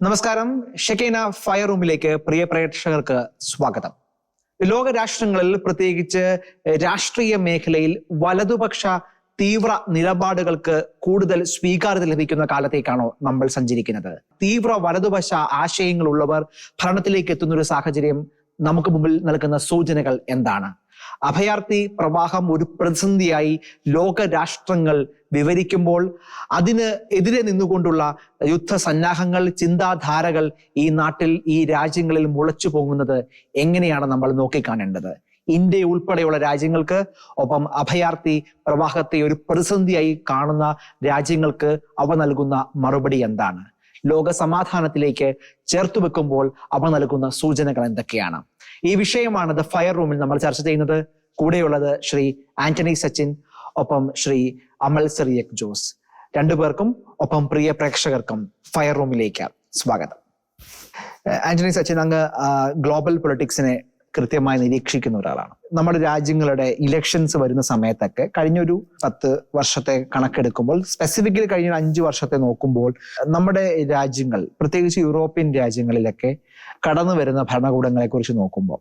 നമസ്കാരം. ഷെക്കൈന ഫയർ റൂമിലേക്ക് പ്രിയ പ്രേക്ഷകർക്ക് സ്വാഗതം. ലോക രാഷ്ട്രങ്ങളിൽ പ്രത്യേകിച്ച് രാഷ്ട്രീയ മേഖലയിൽ വലതുപക്ഷ തീവ്ര നിലപാടുകൾക്ക് കൂടുതൽ സ്വീകാര്യത ലഭിക്കുന്ന കാലത്തേക്കാണോ നമ്മൾ സഞ്ചരിക്കുന്നത്? തീവ്ര വലതുപക്ഷ ആശയങ്ങളുള്ളവർ ഭരണത്തിലേക്ക് എത്തുന്ന ഒരു സാഹചര്യം നമുക്ക് മുമ്പിൽ നൽകുന്ന സൂചനകൾ എന്താണ്? അഭയാർത്ഥി പ്രവാഹം ഒരു പ്രതിസന്ധിയായി ലോക രാഷ്ട്രങ്ങൾ വിവരിക്കുമ്പോൾ അതിന് എതിരെ നിന്നുകൊണ്ടുള്ള യുദ്ധസന്നാഹങ്ങൾ ചിന്താധാരകൾ ഈ നാട്ടിൽ ഈ രാജ്യങ്ങളിൽ മുളച്ചു പോകുന്നത് എങ്ങനെയാണ് നമ്മൾ നോക്കിക്കാണേണ്ടത്? ഇന്ത്യ ഉൾപ്പെടെയുള്ള രാജ്യങ്ങൾക്ക് ഒപ്പം അഭയാർത്ഥി പ്രവാഹത്തെ ഒരു പ്രതിസന്ധിയായി കാണുന്ന രാജ്യങ്ങൾക്ക് അവ നൽകുന്ന മറുപടി എന്താണ്? ലോക സമാധാനത്തിലേക്ക് ചേർത്തു വെക്കുമ്പോൾ അവ നൽകുന്ന സൂചനകൾ എന്തൊക്കെയാണ്? ഈ വിഷയമാണ് ദ ഫയർ റൂമിൽ നമ്മൾ ചർച്ച ചെയ്യുന്നത്. കൂടെയുള്ളത് ശ്രീ ആന്റണി സച്ചിൻ ഒപ്പം ശ്രീ അമൽ സെറിയക് ജോസ്. രണ്ടുപേർക്കും ഒപ്പം പ്രിയ പ്രേക്ഷകർക്കും ഫയർ റൂമിലേക്ക് സ്വാഗതം. ആന്റണി സച്ചിൻ അങ്ങ് ഗ്ലോബൽ പൊളിറ്റിക്സിനെ കൃത്യമായി നിരീക്ഷിക്കുന്ന ഒരാളാണ്. നമ്മുടെ രാജ്യങ്ങളുടെ ഇലക്ഷൻസ് വരുന്ന സമയത്തൊക്കെ കഴിഞ്ഞൊരു പത്ത് വർഷത്തെ കണക്കെടുക്കുമ്പോൾ സ്പെസിഫിക്കലി കഴിഞ്ഞ അഞ്ച് വർഷത്തെ നോക്കുമ്പോൾ നമ്മുടെ രാജ്യങ്ങൾ പ്രത്യേകിച്ച് യൂറോപ്യൻ രാജ്യങ്ങളിലൊക്കെ കടന്നു വരുന്ന ഭരണകൂടങ്ങളെ കുറിച്ച് നോക്കുമ്പോൾ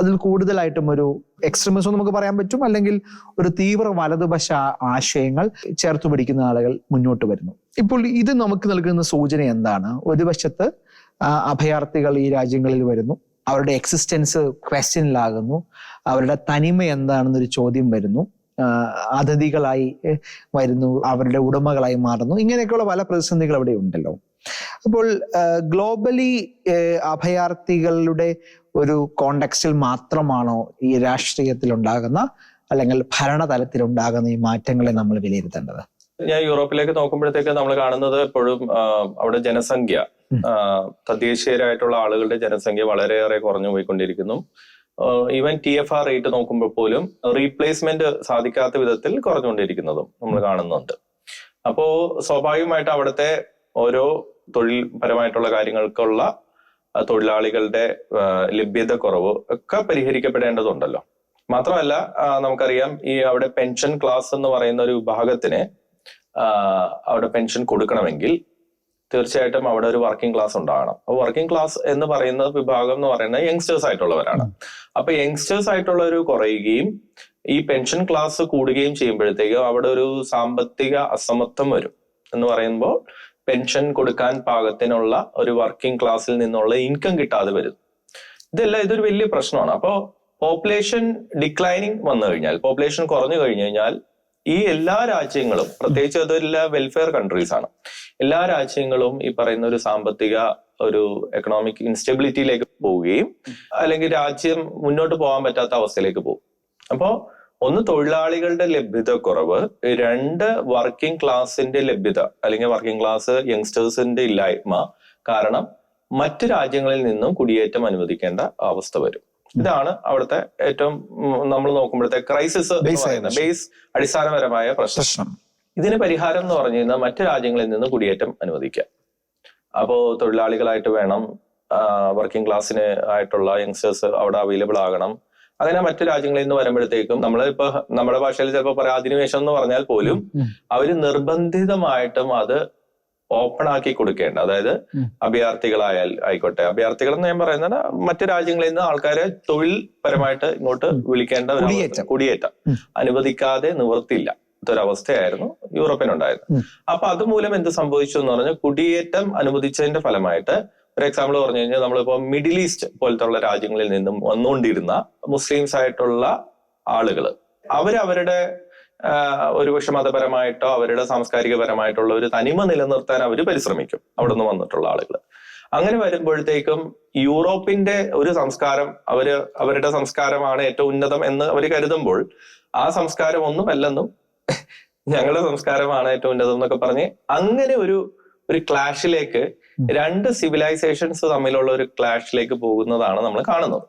അതിൽ കൂടുതലായിട്ടും ഒരു എക്സ്ട്രീമിസം നമുക്ക് പറയാൻ പറ്റും. അല്ലെങ്കിൽ ഒരു തീവ്ര വലതുപക്ഷ ആശയങ്ങൾ ചേർത്ത് പിടിക്കുന്ന ആളുകൾ മുന്നോട്ട് വരുന്നു. ഇപ്പോൾ ഇത് നമുക്ക് നൽകുന്ന സൂചന എന്താണ്? ഒരു വശത്ത് അഭയാർത്ഥികൾ ഈ രാജ്യങ്ങളിൽ വരുന്നു. അവരുടെ എക്സിസ്റ്റൻസ് ക്വസ്റ്റ്യനിലാകുന്നു അവരുടെ തനിമ എന്താണെന്നൊരു ചോദ്യം വരുന്നു. അതിഥികളായി വരുന്നു. അവരുടെ ഉടമകളായി മാറുന്നു. ഇങ്ങനെയൊക്കെയുള്ള പല പ്രതിസന്ധികൾ അവിടെ ഉണ്ടല്ലോ. അപ്പോൾ ഗ്ലോബലി അഭയാർത്ഥികളുടെ ഒരു കോണ്ടെക്സ്റ്റിൽ മാത്രമാണോ ഈ രാഷ്ട്രീയത്തിൽ ഉണ്ടാകുന്ന അല്ലെങ്കിൽ ഭരണതലത്തിൽ ഉണ്ടാകുന്ന ഈ മാറ്റങ്ങളെ നമ്മൾ വിലയിരുത്തേണ്ടത്? ഞാൻ യൂറോപ്പിലേക്ക് നോക്കുമ്പോഴത്തേക്ക് നമ്മൾ കാണുന്നത് എപ്പോഴും അവിടെ ജനസംഖ്യ. തദ്ദേശീയരായിട്ടുള്ള ആളുകളുടെ ജനസംഖ്യ വളരെയേറെ കുറഞ്ഞു പോയിക്കൊണ്ടിരിക്കുന്നു. Even T F R rate നോക്കുമ്പോൾ പോലും റീപ്ലേസ്മെന്റ് സാധിക്കാത്ത വിധത്തിൽ കുറഞ്ഞുകൊണ്ടിരിക്കുന്നതും നമ്മൾ കാണുന്നുണ്ട്. അപ്പോ സ്വാഭാവികമായിട്ട് അവിടുത്തെ ഓരോ തൊഴിൽ പരമായിട്ടുള്ള കാര്യങ്ങൾക്കുള്ള തൊഴിലാളികളുടെ ലഭ്യത കുറവ് ഒക്കെ പരിഹരിക്കപ്പെടേണ്ടതുണ്ടല്ലോ. മാത്രമല്ല നമുക്കറിയാം ഈ അവിടെ പെൻഷൻ ക്ലാസ് എന്ന് പറയുന്ന ഒരു വിഭാഗത്തിന് അവിടെ പെൻഷൻ കൊടുക്കണമെങ്കിൽ തീർച്ചയായിട്ടും അവിടെ ഒരു വർക്കിംഗ് ക്ലാസ് ഉണ്ടാകണം. അപ്പൊ വർക്കിംഗ് ക്ലാസ് എന്ന് പറയുന്ന വിഭാഗം എന്ന് പറയുന്നത് യങ്സ്റ്റേഴ്സ് ആയിട്ടുള്ളവരാണ്. അപ്പൊ യങ്സ്റ്റേഴ്സ് ആയിട്ടുള്ളവർ കുറയുകയും ഈ പെൻഷൻ ക്ലാസ് കൂടുകയും ചെയ്യുമ്പോഴത്തേക്കും അവിടെ ഒരു സാമ്പത്തിക അസമത്വം വരും എന്ന് പറയുമ്പോൾ പെൻഷൻ കൊടുക്കാൻ പാകത്തിനുള്ള ഒരു വർക്കിംഗ് ക്ലാസ്സിൽ നിന്നുള്ള ഇൻകം കിട്ടാതെ വരും. ഇതെല്ലാം ഇതൊരു വലിയ പ്രശ്നമാണ്. അപ്പോൾ പോപ്പുലേഷൻ ഡിക്ലൈനിങ് വന്നു കഴിഞ്ഞാൽ പോപ്പുലേഷൻ കുറഞ്ഞു കഴിഞ്ഞു കഴിഞ്ഞാൽ ഈ എല്ലാ രാജ്യങ്ങളും പ്രത്യേകിച്ച് അതെല്ലാം വെൽഫെയർ കൺട്രീസ് ആണ് എല്ലാ രാജ്യങ്ങളും ഈ പറയുന്ന ഒരു സാമ്പത്തിക ഒരു എക്കണോമിക് ഇൻസ്റ്റെബിലിറ്റിയിലേക്ക് പോവുകയും അല്ലെങ്കിൽ രാജ്യം മുന്നോട്ട് പോകാൻ പറ്റാത്ത അവസ്ഥയിലേക്ക് പോകും. അപ്പോ ഒന്ന് തൊഴിലാളികളുടെ ലഭ്യത കുറവ് രണ്ട് വർക്കിംഗ് ക്ലാസിന്റെ ലഭ്യത അല്ലെങ്കിൽ വർക്കിംഗ് ക്ലാസ് യങ്സ്റ്റേഴ്സിന്റെ ഇല്ലായ്മ. കാരണം മറ്റ് രാജ്യങ്ങളിൽ നിന്നും കുടിയേറ്റം അനുവദിക്കേണ്ട അവസ്ഥ വരും. ഇതാണ് അവിടുത്തെ ഏറ്റവും നമ്മൾ നോക്കുമ്പോഴത്തെ ക്രൈസിസ് ബേസ് അടിസ്ഥാനപരമായ പ്രശ്നം. ഇതിന് പരിഹാരം എന്ന് പറഞ്ഞു കഴിഞ്ഞാൽ മറ്റു രാജ്യങ്ങളിൽ നിന്ന് കുടിയേറ്റം അനുവദിക്കുക. അപ്പോ തൊഴിലാളികളായിട്ട് വേണം വർക്കിംഗ് ക്ലാസ്സിന് ആയിട്ടുള്ള യങ്സ്റ്റേഴ്സ് അവിടെ അവൈലബിൾ ആകണം. അങ്ങനെ മറ്റു രാജ്യങ്ങളിൽ നിന്ന് വരുമ്പോഴത്തേക്കും നമ്മൾ ഇപ്പൊ നമ്മുടെ ഭാഷയിൽ ചിലപ്പോൾ പറയാം അധിനിവേശം എന്ന് പറഞ്ഞാൽ പോലും. അവർ നിർബന്ധിതമായിട്ടും അത് ഓപ്പൺ ആക്കി കൊടുക്കേണ്ട അതായത്. അഭയാർത്ഥികളായാൽ ആയിക്കോട്ടെ അഭയാർത്ഥികൾ എന്ന് ഞാൻ പറയുന്നത് മറ്റു രാജ്യങ്ങളിൽ നിന്ന് ആൾക്കാരെ തൊഴിൽ പരമായിട്ട് ഇങ്ങോട്ട് വിളിക്കേണ്ട ഒരു. കുടിയേറ്റം. അനുവദിക്കാതെ നിവർത്തിയില്ല ഇതൊരവസ്ഥയായിരുന്നു യൂറോപ്യൻ ഉം. അപ്പൊ അതുമൂലം എന്ത് സംഭവിച്ചു എന്ന് പറഞ്ഞാൽ കുടിയേറ്റം അനുവദിച്ചതിന്റെ ഫലമായിട്ട് ഒരു എക്സാമ്പിൾ പറഞ്ഞു കഴിഞ്ഞാൽ നമ്മളിപ്പോ മിഡിൽ ഈസ്റ്റ് പോലത്തെ ഉള്ള രാജ്യങ്ങളിൽ നിന്നും വന്നുകൊണ്ടിരുന്ന മുസ്ലിംസ് ആയിട്ടുള്ള ആളുകൾ അവരവരുടെ ഒരുപക്ഷെ മതപരമായിട്ടോ അവരുടെ സാംസ്കാരികപരമായിട്ടുള്ള ഒരു തനിമ നിലനിർത്താൻ അവർ പരിശ്രമിക്കും അവിടെ നിന്ന് വന്നിട്ടുള്ള ആളുകൾ അങ്ങനെ വരുമ്പോഴത്തേക്കും യൂറോപ്പിന്റെ ഒരു സംസ്കാരം അവർ അവരുടെ സംസ്കാരമാണ് ഏറ്റവും ഉന്നതം എന്ന് അവർ കരുതുമ്പോൾ ആ സംസ്കാരം ഒന്നുമല്ലെന്നും ഞങ്ങളുടെ സംസ്കാരമാണ് ഏറ്റവും ഉന്നതം എന്നൊക്കെ പറഞ്ഞ് അങ്ങനെ ഒരു ഒരു ക്ലാഷിലേക്ക് രണ്ട് സിവിലൈസേഷൻസ് തമ്മിലുള്ള ഒരു ക്ലാഷിലേക്ക് പോകുന്നതാണ് നമ്മൾ കാണുന്നത്.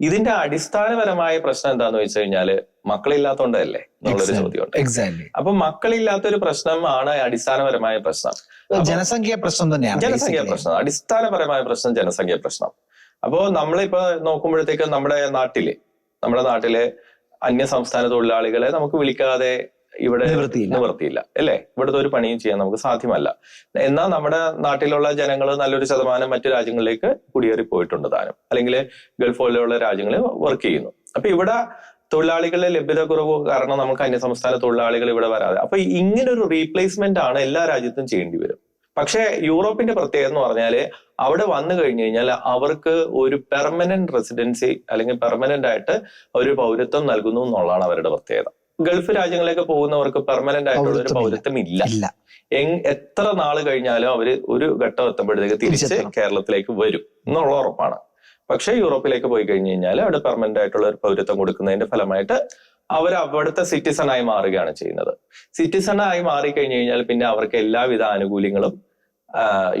ഇതിന്റെ അടിസ്ഥാനപരമായ പ്രശ്നം എന്താന്ന് വെച്ച് കഴിഞ്ഞാൽ മക്കളില്ലാത്തോണ്ടല്ലേ എന്നുള്ളൊരു. ചോദ്യമുണ്ട്. എക്സാക്ട്ലി അപ്പൊ മക്കളില്ലാത്തൊരു പ്രശ്നമാണ് അടിസ്ഥാനപരമായ പ്രശ്നം. ജനസംഖ്യ പ്രശ്നം തന്നെയാണ് ജനസംഖ്യ പ്രശ്നം അടിസ്ഥാനപരമായ പ്രശ്നം ജനസംഖ്യ പ്രശ്നം. അപ്പോ നമ്മളിപ്പോ നോക്കുമ്പോഴത്തേക്ക് നമ്മുടെ നാട്ടിൽ നമ്മുടെ നാട്ടിലെ അന്യ സംസ്ഥാന തൊഴിലാളികളെ നമുക്ക് വിളിക്കാതെ ഇവിടെ നിവൃത്തിയില്ല. അല്ലേ? ഇവിടുത്തെ ഒരു പണിയും ചെയ്യാൻ നമുക്ക് സാധ്യമല്ല. എന്നാൽ നമ്മുടെ നാട്ടിലുള്ള ജനങ്ങൾ നല്ലൊരു ശതമാനം മറ്റു രാജ്യങ്ങളിലേക്ക് കുടിയേറി പോയിട്ടുണ്ട് താനും. അല്ലെങ്കിൽ ഗൾഫ് പോലെയുള്ള രാജ്യങ്ങളിൽ വർക്ക് ചെയ്യുന്നു. അപ്പൊ ഇവിടെ തൊഴിലാളികളുടെ ലഭ്യത കുറവ് കാരണം നമുക്ക് അന്യസംസ്ഥാന തൊഴിലാളികൾ ഇവിടെ വരാതെ. അപ്പൊ ഇങ്ങനെ ഒരു റീപ്ലേസ്മെന്റ് ആണ് എല്ലാ രാജ്യത്തും ചെയ്യേണ്ടി വരും. പക്ഷേ യൂറോപ്പിന്റെ പ്രത്യേകത എന്ന് പറഞ്ഞാൽ അവിടെ വന്നു കഴിഞ്ഞു കഴിഞ്ഞാൽ അവർക്ക് ഒരു പെർമനന്റ് റെസിഡൻസി അല്ലെങ്കിൽ പെർമനന്റ് ആയിട്ട് ഒരു പൗരത്വം നൽകുന്നു എന്നുള്ളതാണ് അവരുടെ പ്രത്യേകത. ഗൾഫ് രാജ്യങ്ങളിലേക്ക് പോകുന്നവർക്ക് പെർമനന്റ് ആയിട്ടുള്ള ഒരു പൗരത്വം ഇല്ല. എത്ര നാൾ കഴിഞ്ഞാലും അവർ ഒരു ഘട്ടം എത്തുമ്പോഴത്തേക്ക് തിരിച്ച് കേരളത്തിലേക്ക് വരും എന്നുള്ള ഉറപ്പാണ്. പക്ഷെ യൂറോപ്പിലേക്ക് പോയി കഴിഞ്ഞു കഴിഞ്ഞാൽ അവിടെ പെർമനന്റ് ആയിട്ടുള്ള ഒരു പൗരത്വം കൊടുക്കുന്നതിന്റെ ഫലമായിട്ട് അവർ അവിടുത്തെ സിറ്റിസൺ ആയി മാറുകയാണ് ചെയ്യുന്നത്. സിറ്റിസൺ ആയി മാറി കഴിഞ്ഞു കഴിഞ്ഞാൽ പിന്നെ അവർക്ക് എല്ലാവിധ ആനുകൂല്യങ്ങളും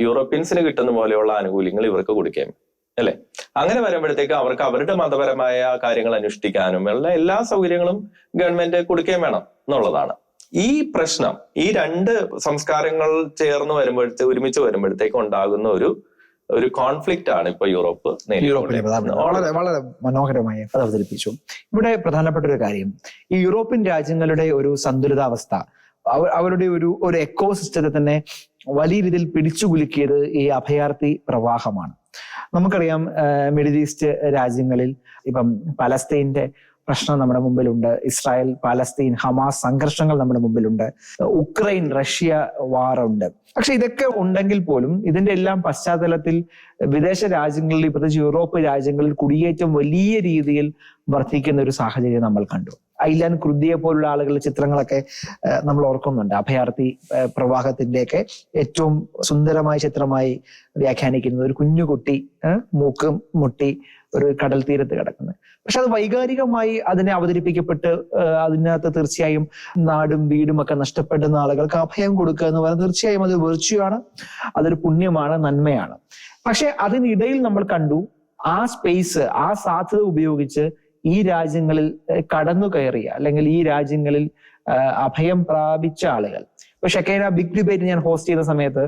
യൂറോപ്യൻസിന് കിട്ടുന്ന പോലെയുള്ള ആനുകൂല്യങ്ങൾ ഇവർക്ക് കൊടുക്കുകയും അല്ലെ? അങ്ങനെ വരുമ്പോഴത്തേക്ക് അവർക്ക് അവരുടെ മതപരമായ കാര്യങ്ങൾ അനുഷ്ഠിക്കാനും ഉള്ള എല്ലാ സൗകര്യങ്ങളും ഗവൺമെന്റ് കൊടുക്കുകയും വേണം എന്നുള്ളതാണ്. ഈ പ്രശ്നം ഈ രണ്ട് സംസ്കാരങ്ങൾ ചേർന്ന് വരുമ്പോഴത്തെ ഒരുമിച്ച് വരുമ്പോഴത്തേക്ക് ഉണ്ടാകുന്ന ഒരു ഒരു കോൺഫ്ലിക്റ്റ് ആണ് ഇപ്പൊ യൂറോപ്പ് യൂറോപ്പിലെ വളരെ വളരെ മനോഹരമായി അത് അവതരിപ്പിച്ചു. ഇവിടെ പ്രധാനപ്പെട്ട ഒരു കാര്യം ഈ യൂറോപ്യൻ രാജ്യങ്ങളുടെ ഒരു സന്തുലിതാവസ്ഥ അവരുടെ ഒരു ഒരു എക്കോ സിസ്റ്റത്തെ തന്നെ വലിയ രീതിയിൽ പിടിച്ചു കുലുക്കിയത് ഈ അഭയാർത്ഥി പ്രവാഹമാണ്. നമുക്കറിയാം മിഡിൽ ഈസ്റ്റ് രാജ്യങ്ങളിൽ ഇപ്പം പലസ്തീന്റെ പ്രശ്നം നമ്മുടെ മുമ്പിലുണ്ട് ഇസ്രായേൽ പാലസ്തീൻ ഹമാസ് സംഘർഷങ്ങൾ നമ്മുടെ മുമ്പിലുണ്ട് ഉക്രൈൻ റഷ്യ വാർ ഉണ്ട് പക്ഷെ ഇതൊക്കെ ഉണ്ടെങ്കിൽ പോലും ഇതിന്റെ എല്ലാം പശ്ചാത്തലത്തിൽ വിദേശ രാജ്യങ്ങളിൽ പ്രത്യേകിച്ച് യൂറോപ്പ് രാജ്യങ്ങളിൽ കുടിയേറ്റം വലിയ രീതിയിൽ വർദ്ധിക്കുന്ന ഒരു സാഹചര്യം നമ്മൾ കണ്ടു. ഐലാൻ കൃതിയെ പോലുള്ള ആളുകളുടെ ചിത്രങ്ങളൊക്കെ നമ്മൾ ഓർക്കുന്നുണ്ട്. അഭയാർത്ഥി പ്രവാഹത്തിന്റെയൊക്കെ ഏറ്റവും സുന്ദരമായ ചിത്രമായി വ്യാഖ്യാനിക്കുന്നത് ഒരു കുഞ്ഞുകുട്ടി മൂക്കും മുട്ടി ഒരു കടൽ തീരത്ത് കിടക്കുന്നത് പക്ഷെ അത് വൈകാരികമായി അതിനെ അവതരിപ്പിക്കപ്പെട്ട് അതിനകത്ത് തീർച്ചയായും നാടും വീടും ഒക്കെ നഷ്ടപ്പെടുന്ന ആളുകൾക്ക് അഭയം കൊടുക്കുക എന്ന് പറയുന്നത് തീർച്ചയായും അത് വെർച്യുവാണ് അതൊരു പുണ്യമാണ് നന്മയാണ്. പക്ഷെ അതിനിടയിൽ നമ്മൾ കണ്ടു ആ സ്പേസ് ആ സാധ്യത ഉപയോഗിച്ച് ഈ രാജ്യങ്ങളിൽ കടന്നു കയറിയ അല്ലെങ്കിൽ ഈ രാജ്യങ്ങളിൽ അഭയം പ്രാപിച്ച ആളുകൾ. ഇപ്പൊ ഷെക്കൈന ബിഗ് ഡിബേറ്റ് ഞാൻ ഹോസ്റ്റ് ചെയ്ത സമയത്ത്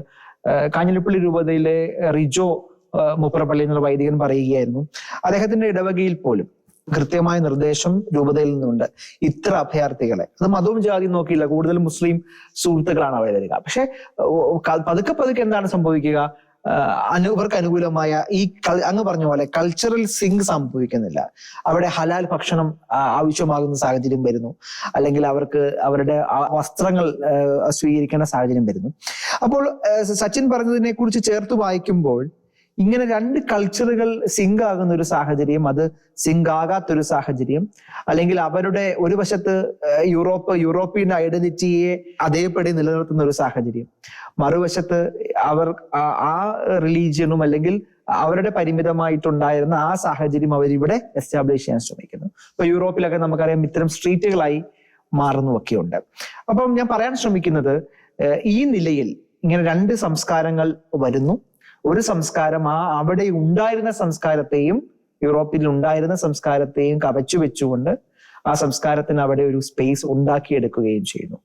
കാഞ്ഞിരപ്പള്ളി രൂപതയിലെ റിജോ മുപ്പറപ്പള്ളി എന്നൊരു വൈദികൻ പറയുകയായിരുന്നു. അദ്ദേഹത്തിന്റെ ഇടവകയിൽ പോലും കൃത്യമായ നിർദ്ദേശം രൂപതയിൽ നിന്നുണ്ട്. ഇത്ര അഭയാർത്ഥികളെ. അത് മതവും ജാതിയും നോക്കിയില്ല. കൂടുതൽ മുസ്ലിം സുഹൃത്തുക്കളാണ് അവിടെ വരിക. പക്ഷെ പതുക്കെ പതുക്കെ എന്താണ് സംഭവിക്കുക? ഇവർക്ക് അനുകൂലമായ ഈ അങ്ങ് പറഞ്ഞ പോലെ കൾച്ചറൽ സിങ്ക് സംഭവിക്കുന്നില്ല. അവിടെ ഹലാൽ ഭക്ഷണം ആവശ്യമാകുന്ന സാഹചര്യം വരുന്നു. അല്ലെങ്കിൽ അവർക്ക് അവരുടെ വസ്ത്രങ്ങൾ സ്വീകരിക്കേണ്ട സാഹചര്യം വരുന്നു. അപ്പോൾ സച്ചിൻ പറഞ്ഞതിനെ കുറിച്ച് ചേർത്ത് വായിക്കുമ്പോൾ ഇങ്ങനെ രണ്ട് കൾച്ചറുകൾ സിങ്ക് ആകുന്ന ഒരു സാഹചര്യം അത് സിങ്ക് ആകാത്തൊരു സാഹചര്യം. അല്ലെങ്കിൽ അവരുടെ ഒരു വശത്ത് യൂറോപ്പ് യൂറോപ്യൻ ഐഡന്റിറ്റിയെ അതേപടി നിലനിർത്തുന്ന ഒരു സാഹചര്യം. മറുവശത്ത് അവർ ആ- റിലീജിയനും അല്ലെങ്കിൽ അവരുടെ പരിമിതമായിട്ടുണ്ടായിരുന്ന ആ സാഹചര്യം അവരിവിടെ എസ്റ്റാബ്ലിഷ് ചെയ്യാൻ ശ്രമിക്കുന്നു. ഇപ്പൊ യൂറോപ്പിലൊക്കെ നമുക്കറിയാം ഇത്തരം സ്ട്രീറ്റുകളായി മാറുന്നുമൊക്കെ ഉണ്ട് അപ്പം ഞാൻ പറയാൻ ശ്രമിക്കുന്നത് ഈ നിലയിൽ ഇങ്ങനെ രണ്ട് സംസ്കാരങ്ങൾ വരുന്നു. ഒരു സംസ്കാരം ആ അവിടെ ഉണ്ടായിരുന്ന സംസ്കാരത്തെയും യൂറോപ്പിൽ ഉണ്ടായിരുന്ന സംസ്കാരത്തെയും കവച്ചു വെച്ചുകൊണ്ട് ആ സംസ്കാരത്തിന് അവിടെ ഒരു സ്പേസ് ഉണ്ടാക്കിയെടുക്കുകയും ചെയ്യുന്നു.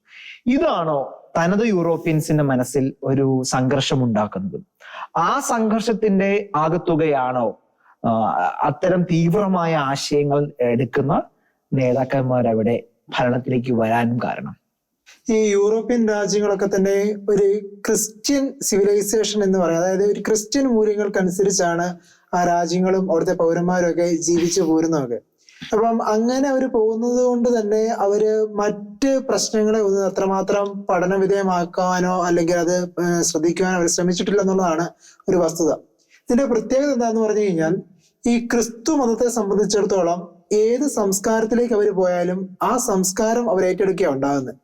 ഇതാണോ തനത് യൂറോപ്യൻസിന്റെ മനസ്സിൽ ഒരു സംഘർഷം ഉണ്ടാക്കുന്നത്? ആ സംഘർഷത്തിന്റെ ആകത്തുകയാണോ അത്തരം തീവ്രമായ ആശയങ്ങൾ എടുക്കുന്ന നേതാക്കന്മാർ അവിടെ ഭരണത്തിലേക്ക് വരാനും കാരണം? ഈ യൂറോപ്യൻ രാജ്യങ്ങളൊക്കെ തന്നെ ഒരു ക്രിസ്ത്യൻ സിവിലൈസേഷൻ എന്ന് പറയാം. അതായത് ഒരു ക്രിസ്ത്യൻ മൂല്യങ്ങൾക്കനുസരിച്ചാണ് ആ രാജ്യങ്ങളും അവിടുത്തെ പൗരന്മാരൊക്കെ ജീവിച്ചു പോരുന്നതൊക്കെ അപ്പം അങ്ങനെ അവർ പോകുന്നത് കൊണ്ട് തന്നെ അവർ മറ്റ് പ്രശ്നങ്ങളെ ഒന്നും അത്രമാത്രം പഠന വിധേയമാക്കാനോ അല്ലെങ്കിൽ അത് ശ്രദ്ധിക്കുവാനോ അവർ ശ്രമിച്ചിട്ടില്ല എന്നുള്ളതാണ് ഒരു വസ്തുത. ഇതിന്റെ പ്രത്യേകത എന്താന്ന് പറഞ്ഞു കഴിഞ്ഞാൽ ഈ ക്രിസ്തു മതത്തെ സംബന്ധിച്ചിടത്തോളം ഏത് സംസ്കാരത്തിലേക്ക് അവർ പോയാലും ആ സംസ്കാരം അവർ ഏറ്റെടുക്കുക ഉണ്ടാകുന്നത്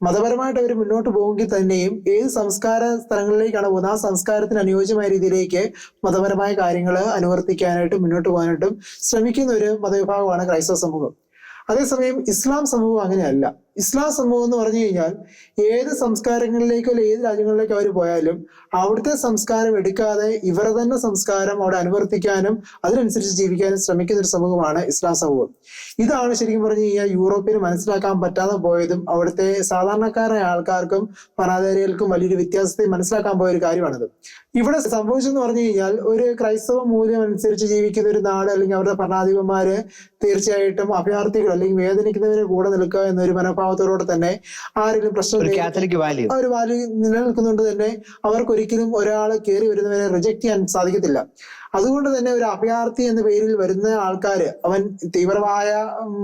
മതപരമായിട്ട് അവർ മുന്നോട്ട് പോകുമെങ്കിൽ തന്നെയും ഏത് സംസ്കാര സ്ഥലങ്ങളിലേക്കാണ് പോകുന്നത് ആ സംസ്കാരത്തിന് അനുയോജ്യമായ രീതിയിലേക്ക് മതപരമായ കാര്യങ്ങൾ അനുവർത്തിക്കാനായിട്ടും മുന്നോട്ട് പോകാനായിട്ടും ശ്രമിക്കുന്ന ഒരു മതവിഭാഗമാണ് ക്രൈസ്തവ സമൂഹം. അതേസമയം ഇസ്ലാം സമൂഹം അങ്ങനെയല്ല. ഇസ്ലാം സമൂഹം എന്ന് പറഞ്ഞു കഴിഞ്ഞാൽ ഏത് സംസ്കാരങ്ങളിലേക്കോ അല്ലെങ്കിൽ ഏത് രാജ്യങ്ങളിലേക്കോ അവർ പോയാലും അവിടുത്തെ സംസ്കാരം എടുക്കാതെ ഇവരെ തന്നെ സംസ്കാരം അവിടെ അനുവർത്തിക്കാനും അതിനനുസരിച്ച് ജീവിക്കാനും ശ്രമിക്കുന്ന ഒരു സമൂഹമാണ് ഇസ്ലാം സമൂഹം. ഇതാണ് ശരിക്കും പറഞ്ഞു കഴിഞ്ഞാൽ യൂറോപ്പിന് മനസ്സിലാക്കാൻ പറ്റാതെ പോയതും അവിടുത്തെ സാധാരണക്കാരായ ആൾക്കാർക്കും പരാതികൾക്കും വലിയൊരു വ്യത്യാസത്തെ മനസ്സിലാക്കാൻ പോയ ഒരു കാര്യമാണിത്. ഇവിടെ സംഭവിച്ചെന്ന് പറഞ്ഞു കഴിഞ്ഞാൽ ഒരു ക്രൈസ്തവ മൂല്യം അനുസരിച്ച് ജീവിക്കുന്ന ഒരു നാട് അല്ലെങ്കിൽ അവരുടെ ഭരണാധിപന്മാര് തീർച്ചയായിട്ടും അഭയാർത്ഥികൾ അല്ലെങ്കിൽ വേദനിക്കുന്നവരെ കൂടെ നിൽക്കുക എന്നൊരു മനോഭാവം മനോഭാവത്തോടെ തന്നെ ആരെങ്കിലും പ്രശ്നം വാല്യൂ ഒരു വാല്യൂ നിലനിൽക്കുന്നുണ്ട് തന്നെ അവർക്ക് ഒരിക്കലും ഒരാളെ കയറി വരുന്നവരെ റിജക്ട് ചെയ്യാൻ സാധിക്കത്തില്ല. അതുകൊണ്ട് തന്നെ ഒരു അഭയാർത്ഥി എന്ന പേരിൽ വരുന്ന ആൾക്കാര് അവൻ തീവ്രമായ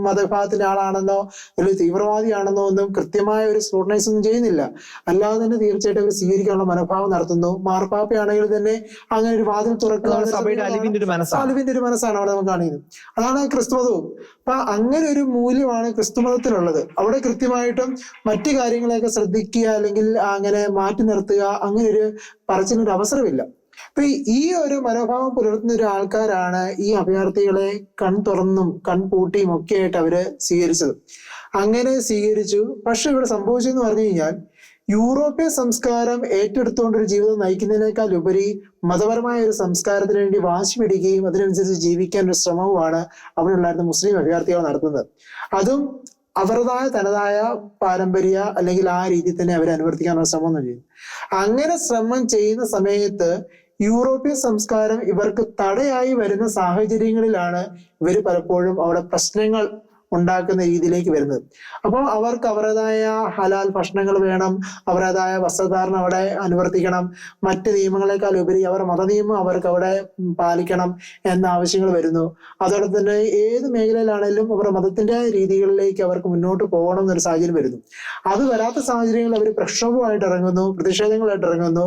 മതവിഭാഗത്തിന്റെ ആളാണെന്നോ അല്ലെങ്കിൽ തീവ്രവാദിയാണെന്നോ ഒന്നും കൃത്യമായ ഒരു സ്ക്രൂട്ടനൈസ് ഒന്നും ചെയ്യുന്നില്ല. അല്ലാതെ തന്നെ തീർച്ചയായിട്ടും അവർ സ്വീകരിക്കാനുള്ള മനോഭാവം നടത്തുന്നു. മാർപ്പാപ്പയാണെങ്കിൽ തന്നെ അങ്ങനെ ഒരു വാതിൽ തുറക്കുക സഭയുടെ അലിവിന്റെ ഒരു മനസ്സാണ്. അലിവിന്റെ ഒരു മനസ്സാണ് അവിടെ നമുക്ക് കാണിക്കുന്നത്. അതാണ് ക്രിസ്തുമതവും. അപ്പൊ അങ്ങനെ ഒരു മൂല്യമാണ് ക്രിസ്തുമതത്തിലുള്ളത്. അവിടെ കൃത്യമായിട്ടും മറ്റു കാര്യങ്ങളെയൊക്കെ ശ്രദ്ധിക്കുക അല്ലെങ്കിൽ അങ്ങനെ മാറ്റി നിർത്തുക അങ്ങനെ ഒരു പറച്ചിനൊരു അവസരമില്ല. അപ്പൊ ഈ ഒരു മനോഭാവം പുലർത്തുന്ന ഒരു ആൾക്കാരാണ് ഈ അഭയാർത്ഥികളെ കൺ തുറന്നും കൺ പൂട്ടിയും ഒക്കെ ആയിട്ട് അവർ സ്വീകരിച്ചത്. അങ്ങനെ സ്വീകരിച്ചു. പക്ഷെ ഇവിടെ സംഭവിച്ചെന്ന് പറഞ്ഞു കഴിഞ്ഞാൽ യൂറോപ്യൻ സംസ്കാരം ഏറ്റെടുത്തുകൊണ്ട് ഒരു ജീവിതം നയിക്കുന്നതിനേക്കാൾ ഉപരി മതപരമായ ഒരു സംസ്കാരത്തിന് വേണ്ടി വാശി പിടിക്കുകയും അതിനനുസരിച്ച് ജീവിക്കാൻ ഒരു ശ്രമവുമാണ് അവിടെ ഉണ്ടായിരുന്ന മുസ്ലിം അഭയാർത്ഥികൾ നടത്തുന്നത്. അതും അവരുടേതായ തനതായ പാരമ്പര്യ അല്ലെങ്കിൽ ആ രീതിയിൽ തന്നെ അവരെ അനുവർത്തിക്കാനുള്ള ശ്രമം ചെയ്യുന്നു. അങ്ങനെ ശ്രമം ചെയ്യുന്ന സമയത്ത് യൂറോപ്യൻ സംസ്കാരം ഇവർക്ക് തടയായി വരുന്ന സാഹചര്യങ്ങളിലാണ് ഇവർ പലപ്പോഴും അവിടെ പ്രശ്നങ്ങൾ ഉണ്ടാക്കുന്ന രീതിയിലേക്ക് വരുന്നത്. അപ്പോൾ അവർക്ക് അവരുടേതായ ഹലാൽ ഭക്ഷണങ്ങൾ വേണം അവരുടേതായ വസ്ത്രധാരണം അവിടെ അനുവർത്തിക്കണം മറ്റ് നിയമങ്ങളെക്കാൾ ഉപരി അവർ മതനിയമം അവർക്ക് അവിടെ പാലിക്കണം എന്ന ആവശ്യങ്ങൾ വരുന്നു. അതോടൊപ്പം തന്നെ ഏത് മേഖലയിലാണെങ്കിലും അവരുടെ മതത്തിന്റെ രീതികളിലേക്ക് അവർക്ക് മുന്നോട്ട് പോകണം എന്നൊരു സാഹചര്യം വരുന്നു. അത് വരാത്ത സാഹചര്യങ്ങളിൽ അവർ പ്രക്ഷോഭമായിട്ട് ഇറങ്ങുന്നു പ്രതിഷേധങ്ങളായിട്ട് ഇറങ്ങുന്നു.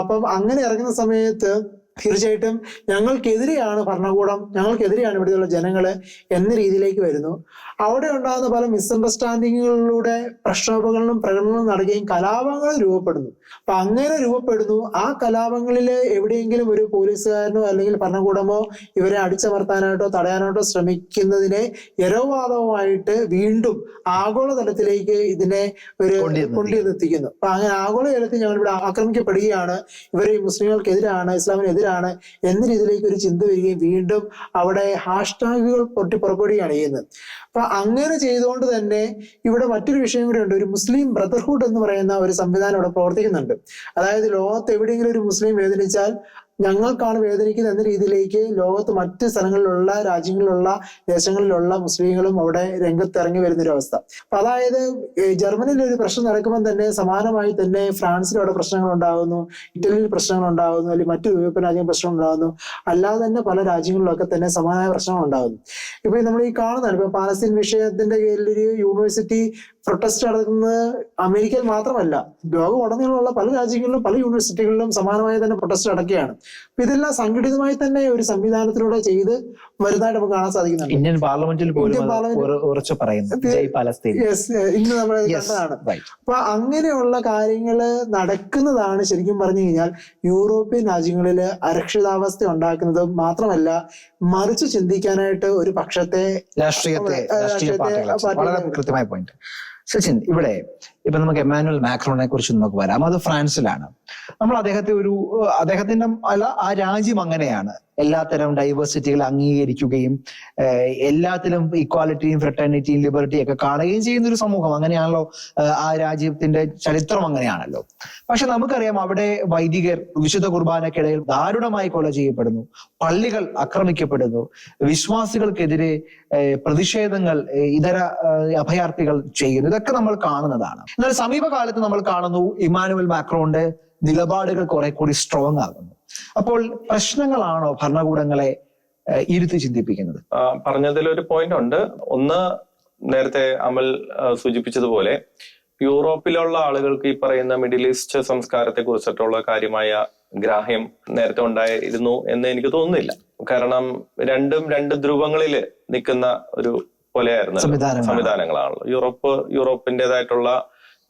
അപ്പം അങ്ങനെ ഇറങ്ങുന്ന സമയത്ത് തീർച്ചയായിട്ടും ഞങ്ങൾക്കെതിരെയാണ് ഭരണകൂടം ഞങ്ങൾക്കെതിരെയാണ് ഇവിടെയുള്ള ജനങ്ങൾ എന്ന രീതിയിലേക്ക് വരുന്നു. അവിടെ ഉണ്ടാകുന്ന പല മിസ്അണ്ടർസ്റ്റാൻഡിങ്ങുകളിലൂടെ പ്രക്ഷോഭങ്ങളും പ്രകടനങ്ങളും നടക്കുകയും കലാപങ്ങൾ രൂപപ്പെടുന്നു. അപ്പൊ അങ്ങനെ രൂപപ്പെടുന്നു. ആ കലാപങ്ങളിൽ എവിടെയെങ്കിലും ഒരു പോലീസുകാരനോ അല്ലെങ്കിൽ ഭരണകൂടമോ ഇവരെ അടിച്ചമർത്താനായിട്ടോ തടയാനായിട്ടോ ശ്രമിക്കുന്നതിനെ യരോവാദവുമായിട്ട് വീണ്ടും ആഗോളതലത്തിലേക്ക് ഇതിനെ ഒരു കൊണ്ടുവന്ന് കൊണ്ടുവന്നെത്തിക്കുന്നു അപ്പൊ അങ്ങനെ ആഗോള തലത്തിൽ ഞങ്ങൾ ഇവിടെ ആക്രമിക്കപ്പെടുകയാണ് ഇവർ മുസ്ലിങ്ങൾക്കെതിരാണ് ഇസ്ലാമിനെതിരാണ് എന്ന രീതിയിലേക്ക് ഒരു ചിന്ത വരികയും വീണ്ടും അവിടെ ഹാഷ്ടാഗുകൾ പൊട്ടി പുറപ്പെടുകയാണ് ചെയ്യുന്നത്. അപ്പൊ അങ്ങനെ ചെയ്തുകൊണ്ട് തന്നെ ഇവിടെ മറ്റൊരു വിഷയം കൂടെ ഉണ്ട്. ഒരു മുസ്ലിം ബ്രദർഹുഡ് എന്ന് പറയുന്ന ഒരു സംവിധാനം ഇവിടെ പ്രവർത്തിക്കുന്നുണ്ട്. അതായത് ലോകത്ത് എവിടെയെങ്കിലും ഒരു മുസ്ലിം വേദനിച്ചാൽ ഞങ്ങൾക്കാണ് വേദനിക്കുന്നത് എന്ന രീതിയിലേക്ക് ലോകത്ത് മറ്റ് സ്ഥലങ്ങളിലുള്ള രാജ്യങ്ങളിലുള്ള ദേശങ്ങളിലുള്ള മുസ്ലിങ്ങളും അവിടെ രംഗത്ത് ഇറങ്ങി വരുന്ന ഒരു അവസ്ഥ അപ്പൊ അതായത് ജർമ്മനിയിൽ ഒരു പ്രശ്നം നടക്കുമ്പോൾ തന്നെ സമാനമായി തന്നെ ഫ്രാൻസിൽ അവിടെ പ്രശ്നങ്ങൾ ഉണ്ടാകുന്നു ഇറ്റലിയിൽ പ്രശ്നങ്ങൾ ഉണ്ടാകുന്നു അല്ലെങ്കിൽ മറ്റു യൂറോപ്യൻ രാജ്യങ്ങൾ പ്രശ്നം ഉണ്ടാകുന്നു അല്ലാതെ തന്നെ പല രാജ്യങ്ങളിലൊക്കെ തന്നെ സമാനമായ പ്രശ്നങ്ങൾ ഉണ്ടാകുന്നു ഇപ്പൊ നമ്മൾ ഈ കാണുന്നതാണ് ഇപ്പൊ പാലസ്തീൻ വിഷയത്തിന്റെ കീഴിൽ ഒരു യൂണിവേഴ്സിറ്റി പ്രൊട്ടസ്റ്റ് നടക്കുന്നത് അമേരിക്കയിൽ മാത്രമല്ല ലോകം ഉടനീളമുള്ള പല രാജ്യങ്ങളിലും പല യൂണിവേഴ്സിറ്റികളിലും സമാനമായി തന്നെ പ്രൊട്ടസ്റ്റ് നടക്കുകയാണ്. അപ്പൊ ഇതെല്ലാം സംഘടിതമായി തന്നെ ഒരു സംവിധാനത്തിലൂടെ ചെയ്ത് വരുന്നതായിട്ട് നമുക്ക് കാണാൻ സാധിക്കുന്നുണ്ട്. ഇന്ത്യൻ പാർലമെന്റിൽ ഇന്ന് നമ്മൾ കണ്ടതാണ്. അപ്പൊ അങ്ങനെയുള്ള കാര്യങ്ങൾ നടക്കുന്നതാണ് ശരിക്കും പറഞ്ഞു കഴിഞ്ഞാൽ യൂറോപ്യൻ രാജ്യങ്ങളിൽ അരക്ഷിതാവസ്ഥ ഉണ്ടാക്കുന്നത് മാത്രമല്ല മറിച്ച് ചിന്തിക്കാനായിട്ട് ഒരു പക്ഷത്തെ രാഷ്ട്രീയത്തെ രാഷ്ട്രീയ പാർട്ടികളെ. പാർട്ടികളെ വളരെ കൃത്യമായ പോയിന്റ് സച്ചിൻ ഇവിടെ ഇപ്പൊ നമുക്ക് എമാനുവൽ മാക്രോണിനെ കുറിച്ച് നമുക്ക് വരാം. അത് ഫ്രാൻസിലാണ്. നമ്മൾ അദ്ദേഹത്തെ ഒരു അദ്ദേഹത്തിന്റെ അല്ല ആ രാജ്യം അങ്ങനെയാണ്. എല്ലാത്തരം ഡൈവേഴ്സിറ്റികൾ അംഗീകരിക്കുകയും എല്ലാത്തിലും ഇക്വാലിറ്റിയും ഫ്രട്ടേണിറ്റിയും ലിബർട്ടിയും ഒക്കെ കാണുകയും ചെയ്യുന്ന ഒരു സമൂഹം. അങ്ങനെയാണല്ലോ ആ രാജ്യത്തിന്റെ ചരിത്രം അങ്ങനെയാണല്ലോ. പക്ഷെ നമുക്കറിയാം അവിടെ വൈദികർ വിശുദ്ധ കുർബാനക്കിടയിൽ ദാരുണമായി കൊല ചെയ്യപ്പെടുന്നു. പള്ളികൾ ആക്രമിക്കപ്പെടുന്നു. വിശ്വാസികൾക്കെതിരെ പ്രതിഷേധങ്ങൾ ഇതര അഭയാർത്ഥികൾ ചെയ്യുന്നു. ഇതൊക്കെ നമ്മൾ കാണുന്നതാണ്. എന്നാൽ സമീപകാലത്ത് നമ്മൾ കാണുന്നു ഇമാനുവൽ മാക്രോന്റെ നിലപാടുകൾ കുറെ കൂടി സ്ട്രോങ് ആകുന്നു. അപ്പോൾ പ്രശ്നങ്ങളാണോ ഭരണകൂടങ്ങളെ ഇരുത്തി ചിന്തിപ്പിക്കുന്നത്? പറഞ്ഞതിൽ ഒരു പോയിന്റ് ഉണ്ട്. ഒന്ന് നേരത്തെ അമൽ സൂചിപ്പിച്ചതുപോലെ യൂറോപ്പിലുള്ള ആളുകൾക്ക് ഈ പറയുന്ന മിഡിൽ ഈസ്റ്റ് സംസ്കാരത്തെ കുറിച്ചിട്ടുള്ള കാര്യമായ ഗ്രാഹ്യം നേരത്തെ ഉണ്ടായിരുന്നു എന്ന് എനിക്ക് തോന്നുന്നില്ല. കാരണം രണ്ടും രണ്ട് ധ്രുവങ്ങളിൽ നിൽക്കുന്ന ഒരു പോലെയായിരുന്നു സംവിധാനങ്ങളാണ്. സംവിധാനങ്ങളാണല്ലോ. യൂറോപ്പ് യൂറോപ്പിന്റേതായിട്ടുള്ള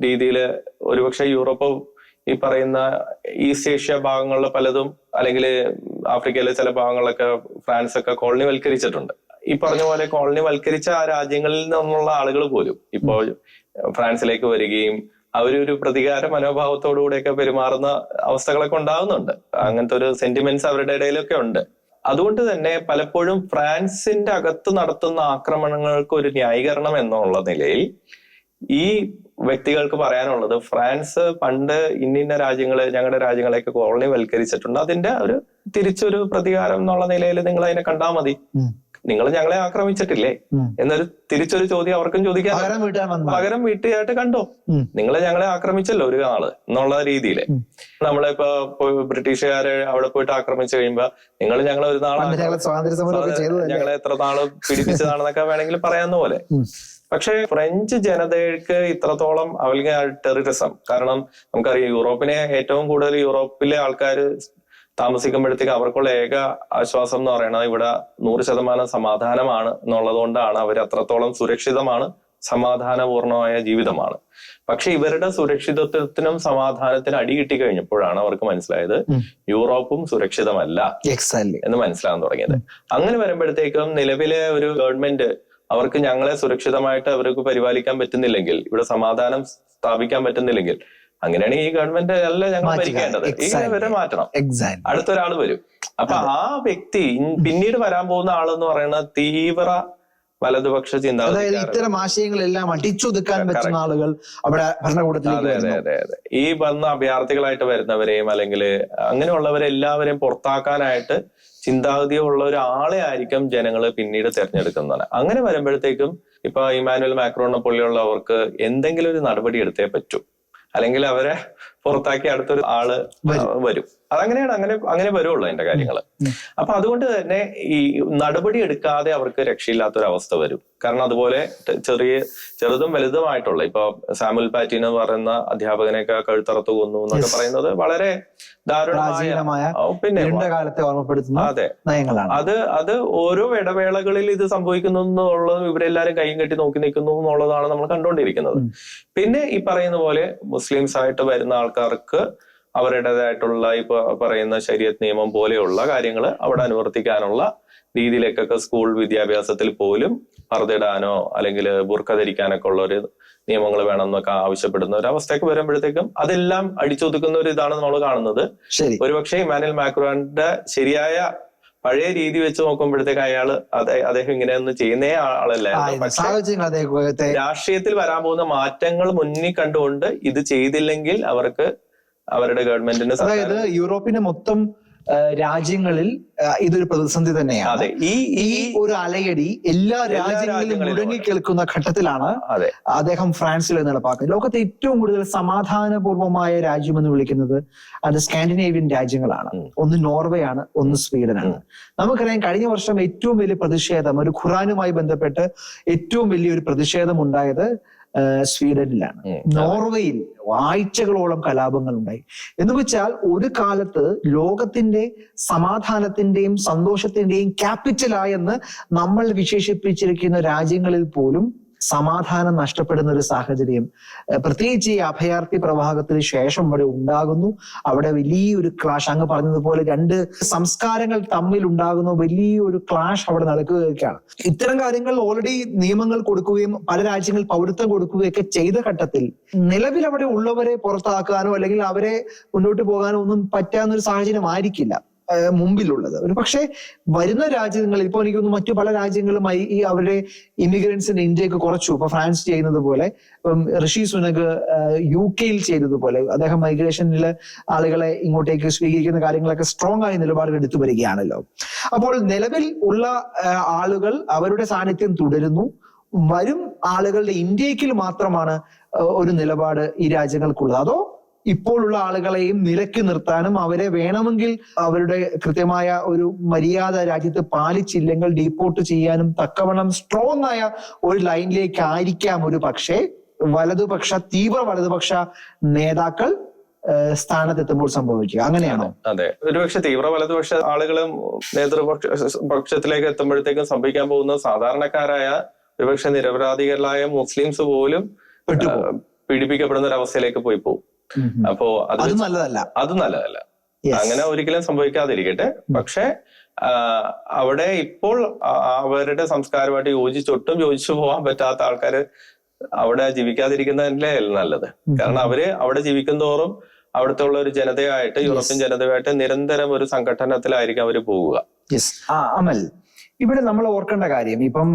രീതിയിൽ ഒരുപക്ഷെ യൂറോപ്പ് ഈ പറയുന്ന ഈസ്റ്റ് ഏഷ്യ ഭാഗങ്ങളിലെ പലതും അല്ലെങ്കിൽ ആഫ്രിക്കയിലെ ചില ഭാഗങ്ങളിലൊക്കെ ഫ്രാൻസ് ഒക്കെ കോളനിവൽക്കരിച്ചിട്ടുണ്ട്. ഈ പറഞ്ഞ പോലെ കോളനി വൽക്കരിച്ച ആ രാജ്യങ്ങളിൽ നിന്നുള്ള ആളുകൾ പോലും ഇപ്പോൾ ഫ്രാൻസിലേക്ക് വരികയും അവരൊരു പ്രതികാര മനോഭാവത്തോടുകൂടെയൊക്കെ പെരുമാറുന്ന അവസ്ഥകളൊക്കെ ഉണ്ടാകുന്നുണ്ട്. അങ്ങനത്തെ ഒരു സെന്റിമെന്റ്സ് അവരുടെ ഇടയിലൊക്കെ ഉണ്ട്. അതുകൊണ്ട് തന്നെ പലപ്പോഴും ഫ്രാൻസിന്റെ അകത്ത് നടത്തുന്ന ആക്രമണങ്ങൾക്ക് ഒരു ന്യായീകരണം എന്നുള്ള നിലയിൽ ഈ വ്യക്തികൾക്ക് പറയാനുള്ളത് ഫ്രാൻസ് പണ്ട് ഇന്നിന്ന രാജ്യങ്ങളെ ഞങ്ങളുടെ രാജ്യങ്ങളെയൊക്കെ കോളനി വൽക്കരിച്ചിട്ടുണ്ട്. അതിന്റെ ഒരു തിരിച്ചൊരു പ്രതികാരം എന്നുള്ള നിലയിൽ നിങ്ങൾ അതിനെ കണ്ടാൽ മതി. നിങ്ങൾ ഞങ്ങളെ ആക്രമിച്ചിട്ടില്ലേ? എന്നൊരു തിരിച്ചൊരു ചോദ്യം അവർക്കും ചോദിക്കാൻ പകരം വീട്ടുകാരായിട്ട് കണ്ടോ? നിങ്ങൾ നിങ്ങളെ ഞങ്ങളെ ആക്രമിച്ചല്ലോ ഒരു ആൾ എന്നുള്ള രീതിയിൽ. നമ്മളിപ്പോ ബ്രിട്ടീഷുകാരെ അവിടെ പോയിട്ട് ആക്രമിച്ചു കഴിയുമ്പോ നിങ്ങൾ ഞങ്ങളെ ഒരു നാളെ ഞങ്ങളെ എത്ര നാൾ പീഡിപ്പിച്ചതാണെന്നൊക്കെ വേണമെങ്കിൽ പറയാവുന്ന പോലെ. പക്ഷേ ഫ്രഞ്ച് ജനതയ്ക്ക് ഇത്രത്തോളം അവൽക ടെററിസം കാരണം നമുക്കറിയാം യൂറോപ്പിനെ ഏറ്റവും കൂടുതൽ യൂറോപ്പിലെ ആൾക്കാർ താമസിക്കുമ്പോഴത്തേക്ക് അവർക്കുള്ള ഏക ആശ്വാസം എന്ന് പറയുന്നത് ഇവിടെ നൂറ് ശതമാനം സമാധാനമാണ് എന്നുള്ളത് കൊണ്ടാണ് അവർ അത്രത്തോളം സുരക്ഷിതമാണ് സമാധാനപൂർണമായ ജീവിതമാണ്. പക്ഷെ ഇവരുടെ സുരക്ഷിതത്വത്തിനും സമാധാനത്തിനും അടി കിട്ടി കഴിഞ്ഞപ്പോഴാണ് അവർക്ക് മനസ്സിലായത് യൂറോപ്പും സുരക്ഷിതമല്ല എന്ന് മനസ്സിലാകാൻ തുടങ്ങിയത്. അങ്ങനെ വരുമ്പോഴത്തേക്കും നിലവിലെ ഒരു ഗവൺമെന്റ് അവർക്ക് ഞങ്ങളെ സുരക്ഷിതമായിട്ട് അവർക്ക് പരിപാലിക്കാൻ പറ്റുന്നില്ലെങ്കിൽ ഇവിടെ സമാധാനം സ്ഥാപിക്കാൻ പറ്റുന്നില്ലെങ്കിൽ അങ്ങനെയാണെങ്കിൽ ഈ ഗവൺമെന്റ് അല്ല ഞങ്ങൾ. ഭരിക്കേണ്ടത്. ഈ വരെ മാറ്റണം. അടുത്തൊരാൾ വരും. അപ്പൊ ആ വ്യക്തി പിന്നീട് വരാൻ പോകുന്ന ആളെന്ന് പറയുന്ന തീവ്ര വലതുപക്ഷ അതായത് ചിന്താഗതി ഇത്തരം ആശയങ്ങളെല്ലാം അടിച്ചൊതുക്കാൻ പറ്റുന്ന ആളുകൾ അവിടെ ഭരണകൂടത്തിലേക്ക് അതെ അതെ അതെ അതെ. ഈ വന്ന അഭയാർത്ഥികളായിട്ട് വരുന്നവരെയും അല്ലെങ്കിൽ അങ്ങനെയുള്ളവരെ എല്ലാവരെയും പുറത്താക്കാനായിട്ട് ചിന്താഗതിയുള്ള ഒരാളെ ആയിരിക്കും ജനങ്ങൾ പിന്നീട് തിരഞ്ഞെടുക്കുന്നത്. അങ്ങനെ വരുമ്പോഴത്തേക്കും ഇപ്പൊ ഇമാനുവൽ മാക്രോണിനെ പോലെയുള്ളവർക്ക് എന്തെങ്കിലും ഒരു നടപടി എടുത്തേ പറ്റൂ. അല്ലെങ്കിൽ അവരെ പുറത്താക്കി അടുത്തൊരു ആൾ വരും. അതങ്ങനെയാണ് അങ്ങനെ അങ്ങനെ വരുള്ളൂ അതിന്റെ കാര്യങ്ങൾ. അപ്പൊ അതുകൊണ്ട് തന്നെ ഈ നടപടി എടുക്കാതെ അവർക്ക് രക്ഷയില്ലാത്തൊരവസ്ഥ വരും. കാരണം അതുപോലെ ചെറിയ ചെറുതും വലുതുമായിട്ടുള്ള ഇപ്പൊ സാമുൽ പാറ്റീൻ എന്ന് പറയുന്ന അധ്യാപകനെയൊക്കെ കഴുത്തറത്ത് കൊന്നു എന്നൊക്കെ പറയുന്നത് വളരെ ദാരുണമായ പിന്നെ അതെ. അത് അത് ഓരോ ഇടവേളകളിൽ ഇത് സംഭവിക്കുന്നു എന്നുള്ളത് ഇവരെല്ലാരും കൈയും കെട്ടി നോക്കി നിൽക്കുന്നു എന്നുള്ളതാണ് നമ്മൾ കണ്ടുകൊണ്ടിരിക്കുന്നത്. പിന്നെ ഈ പറയുന്ന പോലെ മുസ്ലിംസ് ആയിട്ട് വരുന്ന ആൾക്കാർക്ക് അവരുടേതായിട്ടുള്ള ഇപ്പൊ പറയുന്ന ശരീരത്ത് നിയമം പോലെയുള്ള കാര്യങ്ങൾ അവിടെ അനുവർത്തിക്കാനുള്ള രീതിയിലേക്കൊക്കെ സ്കൂൾ വിദ്യാഭ്യാസത്തിൽ പോലും പർദ്ദിടാനോ അല്ലെങ്കിൽ ബുർക്ക ധരിക്കാനൊക്കെ ഉള്ള ഒരു നിയമങ്ങൾ വേണമെന്നൊക്കെ ആവശ്യപ്പെടുന്ന ഒരു അവസ്ഥയൊക്കെ വരുമ്പോഴത്തേക്കും അതെല്ലാം അടിച്ചൊതുക്കുന്ന ഒരു ഇതാണ് നമ്മൾ കാണുന്നത്. ഒരുപക്ഷെ ഇമാനുവൽ മാക്രോന്റെ ശരിയായ പഴയ രീതി വെച്ച് നോക്കുമ്പോഴത്തേക്ക് അയാൾ അദ്ദേഹം ഇങ്ങനെയൊന്നും ചെയ്യുന്നേ ആളല്ലായിരുന്നു പക്ഷേ രാഷ്ട്രീയത്തിൽ വരാൻ പോകുന്ന മാറ്റങ്ങൾ മുന്നിൽ കണ്ടുകൊണ്ട് ഇത് ചെയ്തില്ലെങ്കിൽ അവർക്ക് അവരുടെ ഗവൺമെന്റിന് അതായത് യൂറോപ്പിന് യൂറോപ്പിന്റെ മൊത്തം രാജ്യങ്ങളിൽ ഇതൊരു പ്രതിസന്ധി തന്നെയാണ്. അതെ. ഈ ഈ ഒരു അലയടി എല്ലാ രാജ്യങ്ങളിലും മുടങ്ങി കേൾക്കുന്ന ഘട്ടത്തിലാണ് അദ്ദേഹം ഫ്രാൻസിൽ നടപ്പാക്കുന്നത്. ലോകത്തെ ഏറ്റവും കൂടുതൽ സമാധാനപൂർവമായ രാജ്യം എന്ന് വിളിക്കുന്നത് അത് സ്കാൻഡിനേവിയൻ രാജ്യങ്ങളാണ്. ഒന്ന് നോർവേ ആണ് ഒന്ന് സ്വീഡനാണ്. നമുക്കറിയാം കഴിഞ്ഞ വർഷം ഏറ്റവും വലിയ പ്രതിഷേധം ഒരു ഖുറാനുമായി ബന്ധപ്പെട്ട് ഏറ്റവും വലിയൊരു പ്രതിഷേധം ഉണ്ടായത് സ്വീഡനിലാണ്. നോർവേയിൽ ആഴ്ചകളോളം കലാപങ്ങൾ ഉണ്ടായി എന്ന് വെച്ചാൽ ഒരു കാലത്ത് ലോകത്തിന്റെ സമാധാനത്തിന്റെയും സന്തോഷത്തിന്റെയും ക്യാപിറ്റലായെന്ന് നമ്മൾ വിശേഷിപ്പിച്ചിരിക്കുന്ന രാജ്യങ്ങളിൽ പോലും സമാധാനം നഷ്ടപ്പെടുന്ന ഒരു സാഹചര്യം പ്രത്യേകിച്ച് ഈ അഭയാർത്ഥി പ്രവാഹത്തിന് ശേഷം അവിടെ ഉണ്ടാകുന്നു. അവിടെ വലിയൊരു ക്ലാഷ് അങ്ങ് പറഞ്ഞതുപോലെ രണ്ട് സംസ്കാരങ്ങൾ തമ്മിൽ ഉണ്ടാകുന്ന വലിയൊരു ക്ലാഷ് അവിടെ നടക്കുകയൊക്കെയാണ്. ഇത്തരം കാര്യങ്ങൾ ഓൾറെഡി നിയമങ്ങൾ കൊടുക്കുകയും പല രാജ്യങ്ങൾ പൗരത്വം കൊടുക്കുകയൊക്കെ ചെയ്ത ഘട്ടത്തിൽ നിലവിൽ അവിടെ ഉള്ളവരെ പുറത്താക്കാനോ അല്ലെങ്കിൽ അവരെ മുന്നോട്ട് പോകാനോ ഒന്നും പറ്റാവുന്ന ഒരു സാഹചര്യം ആയിരിക്കില്ല. മുമ്പിലുള്ളത്. ഒരു പക്ഷേ വരുന്ന രാജ്യങ്ങളിൽ ഇപ്പോൾ തോന്നുന്നു മറ്റു പല രാജ്യങ്ങളുമായി ഈ അവരുടെ ഇമിഗ്രൻസിന്റെ ഇന്ത്യയ്ക്ക് കുറച്ചു. ഇപ്പൊ ഫ്രാൻസ് ചെയ്യുന്നത് പോലെ ഋഷി സുനക് യു കെയിൽ ചെയ്തതുപോലെ അദ്ദേഹം മൈഗ്രേഷനിൽ ആളുകളെ ഇങ്ങോട്ടേക്ക് സ്വീകരിക്കുന്ന കാര്യങ്ങളൊക്കെ സ്ട്രോങ് ആയ നിലപാടുകൾ എടുത്തു വരികയാണല്ലോ. അപ്പോൾ നിലവിൽ ഉള്ള ആളുകൾ അവരുടെ സാന്നിധ്യം തുടരുന്നു. വരും ആളുകളുടെ ഇന്ത്യക്കിൽ മാത്രമാണ് ഒരു നിലപാട് ഈ രാജ്യങ്ങൾക്കുള്ളത്. അതോ ഇപ്പോഴുള്ള ആളുകളെയും നിലക്കി നിർത്താനും അവരെ വേണമെങ്കിൽ അവരുടെ കൃത്യമായ ഒരു മര്യാദ രാജ്യത്ത് പാലിച്ചില്ലെങ്കിൽ ഡീപ്പോർട്ട് ചെയ്യാനും തക്കവണ്ണം സ്ട്രോങ് ആയ ഒരു ലൈനിലേക്ക് ആയിരിക്കാം ഒരു പക്ഷേ വലതുപക്ഷ തീവ്ര വലതുപക്ഷ നേതാക്കൾ സ്ഥാനത്തെത്തുമ്പോൾ സംഭവിക്കുക അങ്ങനെയാണോ അതെ ഒരുപക്ഷെ തീവ്ര വലതുപക്ഷ ആളുകളും നേതൃപക്ഷ പക്ഷത്തിലേക്ക് എത്തുമ്പോഴത്തേക്കും സംഭവിക്കാൻ പോകുന്ന സാധാരണക്കാരായ ഒരുപക്ഷെ നിരപരാധികളായ മുസ്ലിംസ് പോലും. പീഡിപ്പിക്കപ്പെടുന്ന ഒരു അവസ്ഥയിലേക്ക് പോയി പോകും. അപ്പോ അത് നല്ലതല്ല. അത് നല്ലതല്ല. അങ്ങനെ ഒരിക്കലും സംഭവിക്കാതിരിക്കട്ടെ. പക്ഷെ അവിടെ ഇപ്പോൾ അവരുടെ സംസ്കാരമായിട്ട് യോജിച്ചൊട്ടും യോജിച്ചു പോകാൻ പറ്റാത്ത ആൾക്കാർ അവിടെ ജീവിക്കാതിരിക്കുന്നതല്ലേ നല്ലത്. കാരണം അവർ അവിടെ ജീവിക്കും തോറും അവിടുത്തെ ഉള്ള ഒരു ജനതയായിട്ട് യൂറോപ്യൻ ജനതയായിട്ട് നിരന്തരം ഒരു സംഘടനത്തിലായിരിക്കും അവർ പോവുക. യെസ് അമൽ ഇവിടെ നമ്മൾ ഓർക്കേണ്ട കാര്യം ഇപ്പം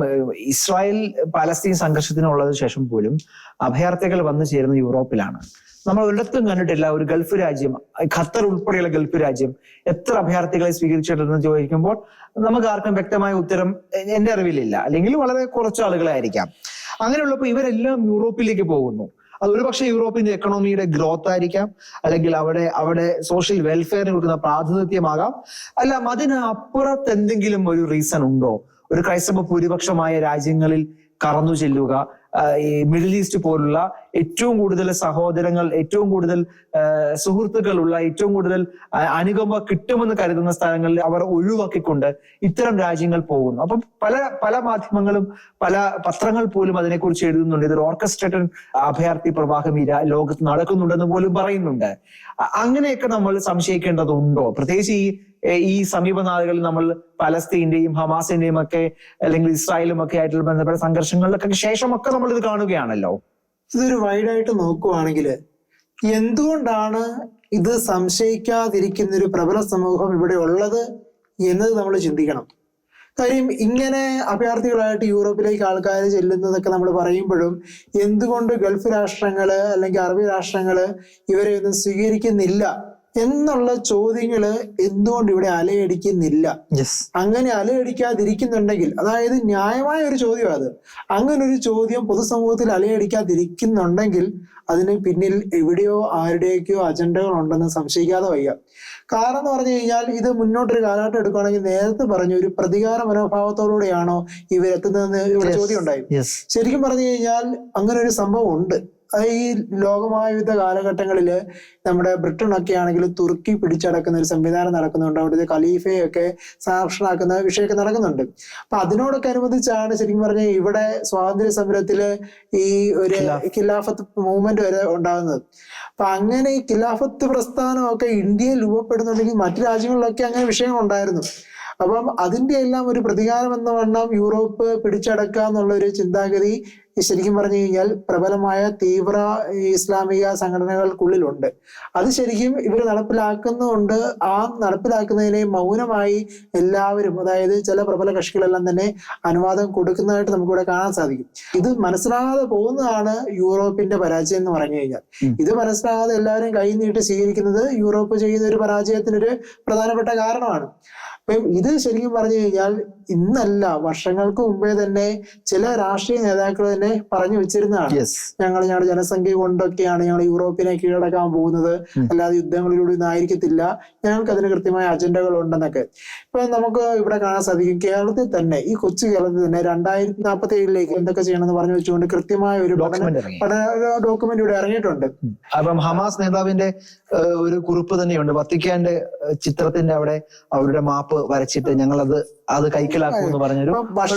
ഇസ്രായേൽ പാലസ്തീൻ സംഘർഷത്തിനുള്ളതിനു ശേഷം പോലും അഭയാർത്ഥികൾ വന്നു ചേരുന്ന യൂറോപ്പിലാണ്. നമ്മൾ ഒരിടത്തും കണ്ടിട്ടില്ല ഒരു ഗൾഫ് രാജ്യം ഖത്തർ ഉൾപ്പെടെയുള്ള ഗൾഫ് രാജ്യം എത്ര അഭയാർത്ഥികളെ സ്വീകരിച്ചിട്ടുണ്ടെന്ന് ചോദിക്കുമ്പോൾ നമുക്ക് ആർക്കും വ്യക്തമായ ഉത്തരം എന്റെ അറിവിലില്ല. അല്ലെങ്കിൽ വളരെ കുറച്ച് ആളുകളായിരിക്കാം. അങ്ങനെയുള്ളപ്പോൾ ഇവരെല്ലാം യൂറോപ്പിലേക്ക് പോകുന്നു. അത് ഒരുപക്ഷെ യൂറോപ്പിന്റെ എക്കണോമിയുടെ ഗ്രോത്ത് ആയിരിക്കാം. അല്ലെങ്കിൽ അവിടെ അവിടെ സോഷ്യൽ വെൽഫെയറിന് കൊടുക്കുന്ന പ്രാതിനിധ്യമാകാം. അല്ല അതിന് അപ്പുറത്ത് എന്തെങ്കിലും ഒരു റീസൺ ഉണ്ടോ? ഒരു ക്രൈസ്തവ ഭൂരിപക്ഷമായ രാജ്യങ്ങളിൽ കറന്നു ചെല്ലുക ഈ മിഡിൽ ഈസ്റ്റ് പോലുള്ള ഏറ്റവും കൂടുതൽ സഹോദരങ്ങൾ ഏറ്റവും കൂടുതൽ സുഹൃത്തുക്കളുള്ള ഏറ്റവും കൂടുതൽ അനുകമ്പ കിട്ടുമെന്ന് കരുതുന്ന സ്ഥലങ്ങളിൽ അവർ ഒഴിവാക്കിക്കൊണ്ട് ഇത്തരം രാജ്യങ്ങൾ പോകുന്നു. അപ്പം പല പല മാധ്യമങ്ങളും പല പത്രങ്ങൾ പോലും അതിനെക്കുറിച്ച് എഴുതുന്നുണ്ട്. ഇതൊരു ഓർക്കസ്ട്രേറ്റഡ് അഭയാർത്ഥി പ്രവാഹം ഈ ലോകത്ത് നടക്കുന്നുണ്ടെന്ന് പോലും പറയുന്നുണ്ട്. അങ്ങനെയൊക്കെ നമ്മൾ സംശയിക്കേണ്ടതുണ്ടോ? പ്രത്യേകിച്ച് ഈ ഈ സമീപ നാളുകളിൽ നമ്മൾ പലസ്തീന്റെയും ഹമാസിന്റെയും ഒക്കെ അല്ലെങ്കിൽ ഇസ്രായേലും ഒക്കെ ആയിട്ടുള്ള ബന്ധപ്പെട്ട സംഘർഷങ്ങളിലൊക്കെ ശേഷമൊക്കെ നമ്മൾ ഇത് കാണുകയാണല്ലോ. ഇതൊരു വൈഡായിട്ട് നോക്കുവാണെങ്കിൽ എന്തുകൊണ്ടാണ് ഇത് സംശയിക്കാതിരിക്കുന്ന ഒരു പ്രബല സമൂഹം ഇവിടെ ഉള്ളത് എന്നത് നമ്മൾ ചിന്തിക്കണം. കാര്യം ഇങ്ങനെ അഭയാർത്ഥികളായിട്ട് യൂറോപ്പിലേക്ക് ആൾക്കാർ ചെല്ലുന്നതൊക്കെ നമ്മൾ പറയുമ്പോഴും എന്തുകൊണ്ട് ഗൾഫ് രാഷ്ട്രങ്ങൾ അല്ലെങ്കിൽ അറബി രാഷ്ട്രങ്ങൾ ഇവരെ ഒന്നും സ്വീകരിക്കുന്നില്ല എന്നുള്ള ചോദ്യങ്ങൾ എന്തുകൊണ്ട് ഇവിടെ അലയടിക്കുന്നില്ല? അങ്ങനെ അലയടിക്കാതിരിക്കുന്നുണ്ടെങ്കിൽ അതായത് ന്യായമായ ഒരു ചോദ്യം അത്. അങ്ങനെ ഒരു ചോദ്യം പൊതുസമൂഹത്തിൽ അലയടിക്കാതിരിക്കുന്നുണ്ടെങ്കിൽ അതിന് പിന്നിൽ എവിടെയോ ആരുടെയൊക്കെയോ അജണ്ടകൾ ഉണ്ടെന്ന് സംശയിക്കാതെ വയ്യ. കാരണം എന്ന് പറഞ്ഞു കഴിഞ്ഞാൽ ഇത് മുന്നോട്ടൊരു കാലഘട്ടം എടുക്കുകയാണെങ്കിൽ നേരത്തെ പറഞ്ഞു ഒരു പ്രതികാര മനോഭാവത്തോടുകൂടിയാണോ ഇവരെത്തുന്നതെന്ന് ഇവിടെ ചോദ്യം ഉണ്ടായി ശരിക്കും പറഞ്ഞു കഴിഞ്ഞാൽ അങ്ങനെ ഒരു സംഭവം ഉണ്ട് ഈ ലോകമായുദ്ധ കാലഘട്ടങ്ങളിൽ നമ്മുടെ ബ്രിട്ടൻ ഒക്കെ ആണെങ്കിൽ തുർക്കി പിടിച്ചടക്കുന്ന ഒരു സംവിധാനം നടക്കുന്നുണ്ട്. അവിടുത്തെ ഖലീഫയൊക്കെ സാക്ഷനാക്കുന്ന വിഷയമൊക്കെ നടക്കുന്നുണ്ട്. അപ്പൊ അതിനോടൊക്കെ അനുബന്ധിച്ചാണ് ശരിക്കും പറഞ്ഞാൽ ഇവിടെ സ്വാതന്ത്ര്യ സമരത്തിൽ ഈ ഒരു ഖിലാഫത്ത് മൂവ്മെന്റ് വരെ ഉണ്ടാകുന്നത് അപ്പൊ അങ്ങനെ ഈ ഖിലാഫത്ത് പ്രസ്ഥാനമൊക്കെ ഇന്ത്യയിൽ രൂപപ്പെടുന്നുണ്ടെങ്കിൽ മറ്റു രാജ്യങ്ങളിലൊക്കെ അങ്ങനെ വിഷയങ്ങൾ ഉണ്ടായിരുന്നു അപ്പം അതിന്റെ എല്ലാം ഒരു പ്രതികാരം എന്ന വണ്ണം യൂറോപ്പ് പിടിച്ചടക്കുക എന്നുള്ള ഒരു ചിന്താഗതി ശരിക്കും പറഞ്ഞു കഴിഞ്ഞാൽ പ്രബലമായ തീവ്ര ഇസ്ലാമിക സംഘടനകൾക്കുള്ളിലുണ്ട്. അത് ശരിക്കും ഇവർ നടപ്പിലാക്കുന്നുണ്ട്. ആ നടപ്പിലാക്കുന്നതിനെ മൗനമായി എല്ലാവരും അതായത് ചില പ്രബല കക്ഷികളെല്ലാം തന്നെ അനുവാദം കൊടുക്കുന്നതായിട്ട് നമുക്കിവിടെ കാണാൻ സാധിക്കും. ഇത് മനസ്സിലാകാതെ പോകുന്നതാണ് യൂറോപ്പിന്റെ പരാജയം എന്ന് പറഞ്ഞു കഴിഞ്ഞാൽ. ഇത് മനസ്സിലാകാതെ എല്ലാവരും കൈ നീട്ടി സ്വീകരിക്കുന്നത് യൂറോപ്പ് ചെയ്യുന്ന ഒരു പരാജയത്തിനൊരു പ്രധാനപ്പെട്ട കാരണമാണ്. അപ്പം ഇത് ശരിക്കും പറഞ്ഞു കഴിഞ്ഞാൽ ഇന്നല്ല വർഷങ്ങൾക്ക് മുമ്പേ തന്നെ ചില രാഷ്ട്രീയ നേതാക്കൾ തന്നെ പറഞ്ഞു വെച്ചിരുന്നതാണ്. ഞങ്ങൾ ഞങ്ങളുടെ ജനസംഖ്യ കൊണ്ടൊക്കെയാണ് ഞങ്ങൾ യൂറോപ്പിനെ കീഴടക്കാൻ പോകുന്നത്. അല്ലാതെ യുദ്ധങ്ങളിലൂടെ ഒന്നും ആയിരിക്കത്തില്ല. ഞങ്ങൾക്ക് അതിന് കൃത്യമായ അജണ്ടകൾ ഉണ്ടെന്നൊക്കെ. ഇപ്പൊ നമുക്ക് ഇവിടെ കാണാൻ സാധിക്കും കേരളത്തിൽ തന്നെ ഈ കൊച്ചു കേരളത്തിൽ തന്നെ രണ്ടായിരത്തി നാൽപ്പത്തി ഏഴിലേക്ക് എന്തൊക്കെ ചെയ്യണമെന്ന് പറഞ്ഞു വെച്ചുകൊണ്ട് കൃത്യമായ ഒരു പഠന ഡോക്യുമെന്റ് ഇവിടെ ഇറങ്ങിയിട്ടുണ്ട്. അപ്പം ഹമാസ് നേതാവിന്റെ ഒരു കുറിപ്പ് തന്നെയുണ്ട്. വത്തിക്കാന്റെ ചിത്രത്തിന്റെ അവിടെ അവരുടെ മാപ്പ് വരച്ചിട്ട് ഞങ്ങൾ അത് അത്. കൈക്കലാക്കും എന്ന് പറഞ്ഞൊരു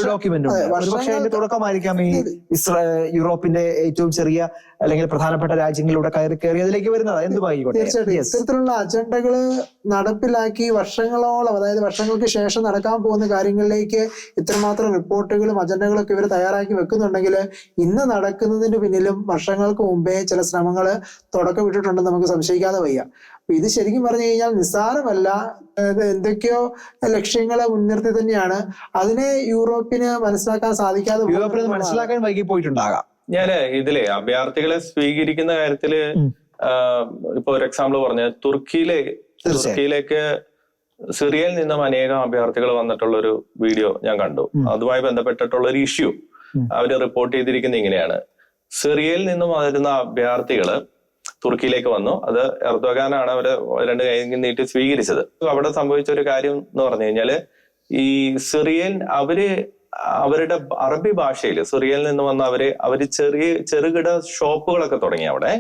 ഡോക്യുമെന്റ് ഉണ്ട്. പക്ഷേ അതിന്റെ തുടക്കമായിരിക്കാം ഈ ഇസ്രാ യൂറോപ്പിന്റെ ഏറ്റവും ചെറിയ അല്ലെങ്കിൽ പ്രധാനപ്പെട്ട രാജ്യങ്ങളിലൂടെ കയറി കയറി അതിലേക്ക് വരുന്നത്. എന്തുമായിക്കോട്ടെ തീർച്ചയായിട്ടും. ഇത്തരത്തിലുള്ള അജണ്ടകൾ നടപ്പിലാക്കി വർഷങ്ങളോളം അതായത് വർഷങ്ങൾക്ക് ശേഷം നടക്കാൻ പോകുന്ന കാര്യങ്ങളിലേക്ക് ഇത്രമാത്രം റിപ്പോർട്ടുകളും അജണ്ടകളൊക്കെ ഇവർ തയ്യാറാക്കി വെക്കുന്നുണ്ടെങ്കിൽ ഇന്ന് നടക്കുന്നതിന് പിന്നിലും വർഷങ്ങൾക്ക് മുമ്പേ ചില ശ്രമങ്ങൾ തുടക്കമിട്ടിട്ടുണ്ടെന്ന് നമുക്ക് സംശയിക്കാതെ വയ്യ. അപ്പൊ ഇത് ശരിക്കും പറഞ്ഞു കഴിഞ്ഞാൽ നിസ്സാരമല്ല. എന്തൊക്കെയോ ലക്ഷ്യങ്ങളെ മുൻനിർത്തി തന്നെയാണ്. അതിനെ യൂറോപ്പിന് മനസ്സിലാക്കാൻ സാധിക്കാതെ യൂറോപ്പിന് മനസ്സിലാക്കാൻ വൈകി പോയിട്ടുണ്ടാകാം. ഞാൻ ഇതിലെ അഭയാർത്ഥികളെ സ്വീകരിക്കുന്ന കാര്യത്തിൽ. ഇപ്പൊ ഒരു എക്സാമ്പിൾ പറഞ്ഞ തുർക്കിയിലെ തുർക്കിയിലേക്ക് സിറിയയിൽ നിന്നും അനേകം അഭയാർത്ഥികൾ വന്നിട്ടുള്ള ഒരു വീഡിയോ ഞാൻ കണ്ടു. അതുമായി ബന്ധപ്പെട്ടിട്ടുള്ള ഒരു ഇഷ്യൂ. അവർ റിപ്പോർട്ട് ചെയ്തിരിക്കുന്നത് ഇങ്ങനെയാണ് സിറിയയിൽ നിന്നും വന്നിരുന്ന അഭയാർത്ഥികൾ തുർക്കിയിലേക്ക് വന്നു അത് എർദോഗാനാണ് അവർ രണ്ട് കൈ നീട്ടി സ്വീകരിച്ചത് അവിടെ സംഭവിച്ച ഒരു കാര്യം എന്ന് പറഞ്ഞു കഴിഞ്ഞാൽ ഈ സിറിയൻ അവർ അവരുടെ അറബി ഭാഷയിൽ സിറിയയിൽ നിന്ന് വന്ന അവർ അവർ ചെറിയ ചെറുകിട ഷോപ്പുകളൊക്കെ തുടങ്ങി അവിടെ.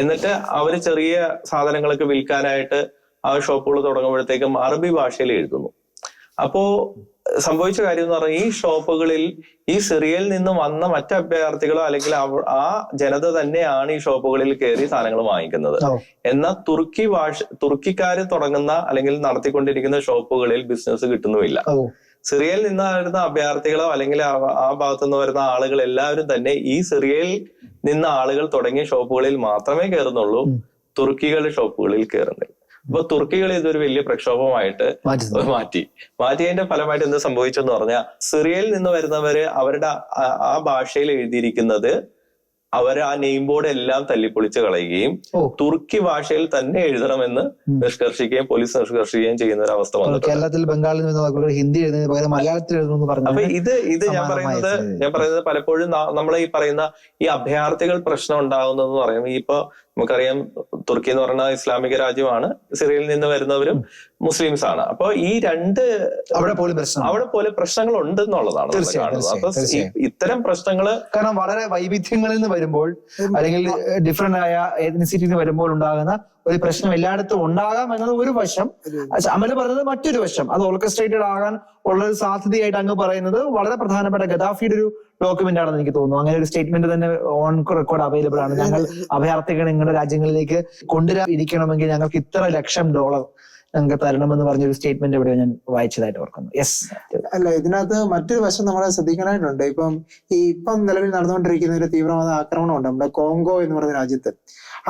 എന്നിട്ട് അവർ ചെറിയ സാധനങ്ങളൊക്കെ വിൽക്കാനായിട്ട് ആ ഷോപ്പുകൾ തുടങ്ങുമ്പോഴത്തേക്കും അറബി ഭാഷയിൽ എഴുതുന്നു. അപ്പോ സംഭവിച്ച കാര്യം എന്ന് പറഞ്ഞാൽ ഈ ഷോപ്പുകളിൽ ഈ സിറിയയിൽ നിന്ന് വന്ന മറ്റ് അഭയാർത്ഥികളോ അല്ലെങ്കിൽ ആ ജനത തന്നെയാണ് ഈ ഷോപ്പുകളിൽ കയറി സാധനങ്ങൾ വാങ്ങിക്കുന്നത്. എന്നാൽ തുർക്കി ഭാഷ തുർക്കിക്കാര് തുടങ്ങുന്ന അല്ലെങ്കിൽ നടത്തിക്കൊണ്ടിരിക്കുന്ന ഷോപ്പുകളിൽ ബിസിനസ് കിട്ടുന്നുമില്ല. സിറിയയിൽ നിന്ന് വരുന്ന അഭയാർത്ഥികളോ അല്ലെങ്കിൽ ആ- ഭാഗത്തു നിന്ന് വരുന്ന ആളുകൾ എല്ലാവരും തന്നെ ഈ സിറിയയിൽ നിന്ന ആളുകൾ തുടങ്ങിയ ഷോപ്പുകളിൽ മാത്രമേ കയറുന്നുള്ളൂ. തുർക്കികളുടെ ഷോപ്പുകളിൽ കയറുന്നില്ല. അപ്പൊ തുർക്കികൾ ഇതൊരു വലിയ പ്രക്ഷോഭമായിട്ട് മാറ്റി മാറ്റി. മാറ്റിയതിന്റെ ഫലമായിട്ട് എന്ത് സംഭവിച്ചെന്ന് പറഞ്ഞാൽ സിറിയയിൽ നിന്ന് വരുന്നവര് അവരുടെ ആ ഭാഷയിൽ എഴുതിയിരിക്കുന്നത് അവർ ആ നെയിം ബോർഡ് എല്ലാം തല്ലിപ്പൊളിച്ച് കളയുകയും തുർക്കി ഭാഷയിൽ തന്നെ എഴുതണമെന്ന്. നിഷ്കർഷിക്കുകയും പോലീസ് നിഷ്കർഷിക്കുകയും ചെയ്യുന്ന ഒരു അവസ്ഥ വന്നിട്ടുണ്ട്. കേരളത്തിൽ ബംഗാളിൽ നിന്ന് ഹിന്ദി മലയാളത്തിൽ എഴുതുന്നു അപ്പൊ ഇത് ഇത് ഞാൻ പറയുന്നത് ഞാൻ പറയുന്നത് പലപ്പോഴും നമ്മൾ ഈ പറയുന്ന ഈ അഭയാർത്ഥികൾ പ്രശ്നം ഉണ്ടാകുന്നതെന്ന് പറയുമ്പോൾ ഇപ്പൊ നമുക്കറിയാം തുർക്കി എന്ന് പറഞ്ഞ ഇസ്ലാമിക രാജ്യമാണ്. സിറിയയിൽ നിന്ന് വരുന്നവരും മുസ്ലിംസ് ആണ് അപ്പൊ ഈ രണ്ട് അവിടെ പോലെ അവിടെ പോലെ പ്രശ്നങ്ങൾ ഉണ്ട് എന്നുള്ളതാണ് കാണുന്നത്. അപ്പൊ ഇത്തരം പ്രശ്നങ്ങൾ കാരണം വളരെ വൈവിധ്യങ്ങളിൽ നിന്ന് വരുമ്പോൾ അല്ലെങ്കിൽ ഡിഫറെന്റ് ആയ ഏതെങ്കിലും നിന്ന് വരുമ്പോൾ ഉണ്ടാകുന്ന ഒരു പ്രശ്നം എല്ലായിടത്തും ഉണ്ടാകാം എന്നത് ഒരു വശം. അമൽ പറഞ്ഞത് മറ്റൊരു വശം. അത് ഓർക്കസ്ട്രേറ്റഡ് ആകാൻ ഉള്ള ഒരു സാധ്യതയായിട്ട് അങ്ങ് പറയുന്നത് വളരെ പ്രധാനപ്പെട്ട ഗദാഫിയുടെ ഒരു ഡോക്യുമെന്റ് ആണെന്ന് എനിക്ക് തോന്നുന്നു. അങ്ങനെ ഒരു സ്റ്റേറ്റ്മെന്റ് തന്നെ ഓൺ റെക്കോർഡ് അവൈലബിൾ ആണ്. ഞങ്ങൾ അഭയാർത്ഥികളെ നിങ്ങളുടെ രാജ്യങ്ങളിലേക്ക് കൊണ്ടുവരാൻ ഇരിക്കണമെങ്കിൽ ഞങ്ങൾക്ക് ഇത്ര ലക്ഷം ഡോളർ ഞങ്ങൾക്ക് തരണമെന്ന് പറഞ്ഞൊരു സ്റ്റേറ്റ്മെന്റ് എവിടെയോ ഞാൻ വായിച്ചതായിട്ട് ഓർക്കുന്നു. യെസ് അല്ല ഇതിനകത്ത് മറ്റൊരു വശം നമ്മൾ ശ്രദ്ധിക്കാനായിട്ടുണ്ട് ഇപ്പം ഈ ഇപ്പം നിലവിൽ നടന്നുകൊണ്ടിരിക്കുന്ന ഒരു തീവ്രവാദ ആക്രമണമുണ്ട് നമ്മുടെ കോങ്കോ എന്ന് പറയുന്ന രാജ്യത്ത്.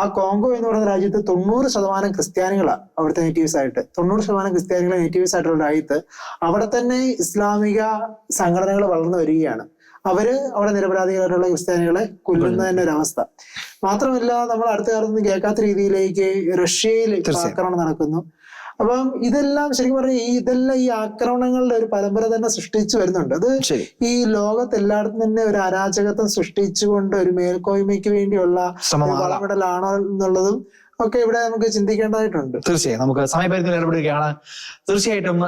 ആ കോങ്കോ എന്ന് പറയുന്ന രാജ്യത്ത് തൊണ്ണൂറ് ശതമാനം ക്രിസ്ത്യാനികളാണ് അവിടുത്തെ നേറ്റീവ്സ് ആയിട്ട്. തൊണ്ണൂറ് ശതമാനം ക്രിസ്ത്യാനികൾ നേറ്റീവ്സ് ആയിട്ടുള്ള രാജ്യത്ത് അവിടെ തന്നെ ഇസ്ലാമിക സംഘടനകൾ വളർന്നു വരികയാണ്. അവർ അവിടെ നിരപരാധികളായിട്ടുള്ള ക്രിസ്ത്യാനികളെ കൊല്ലുന്ന തന്നെ ഒരവസ്ഥ മാത്രമല്ല നമ്മൾ അടുത്ത കാലത്തൊന്നും കേൾക്കാത്ത രീതിയിലേക്ക് റഷ്യയിൽ ആക്രമണം നടക്കുന്നു. അപ്പം ഇതെല്ലാം ശരിക്കും പറഞ്ഞാൽ ഈ ഇതെല്ലാം ഈ ആക്രമണങ്ങളുടെ ഒരു പരമ്പര തന്നെ സൃഷ്ടിച്ചു വരുന്നുണ്ട്. അത് ഈ ലോകത്ത് എല്ലായിടത്തും തന്നെ ഒരു അരാജകത്വം സൃഷ്ടിച്ചുകൊണ്ട് ഒരു മേൽക്കോയ്മയ്ക്ക് വേണ്ടിയുള്ള വളമിടലാണോ എന്നുള്ളതും ഒക്കെ ഇവിടെ നമുക്ക് ചിന്തിക്കേണ്ടതായിട്ടുണ്ട്. തീർച്ചയായും. നമുക്ക് സമയപരിധിയിൽ ഇടപെടുകയാണ്. തീർച്ചയായിട്ടും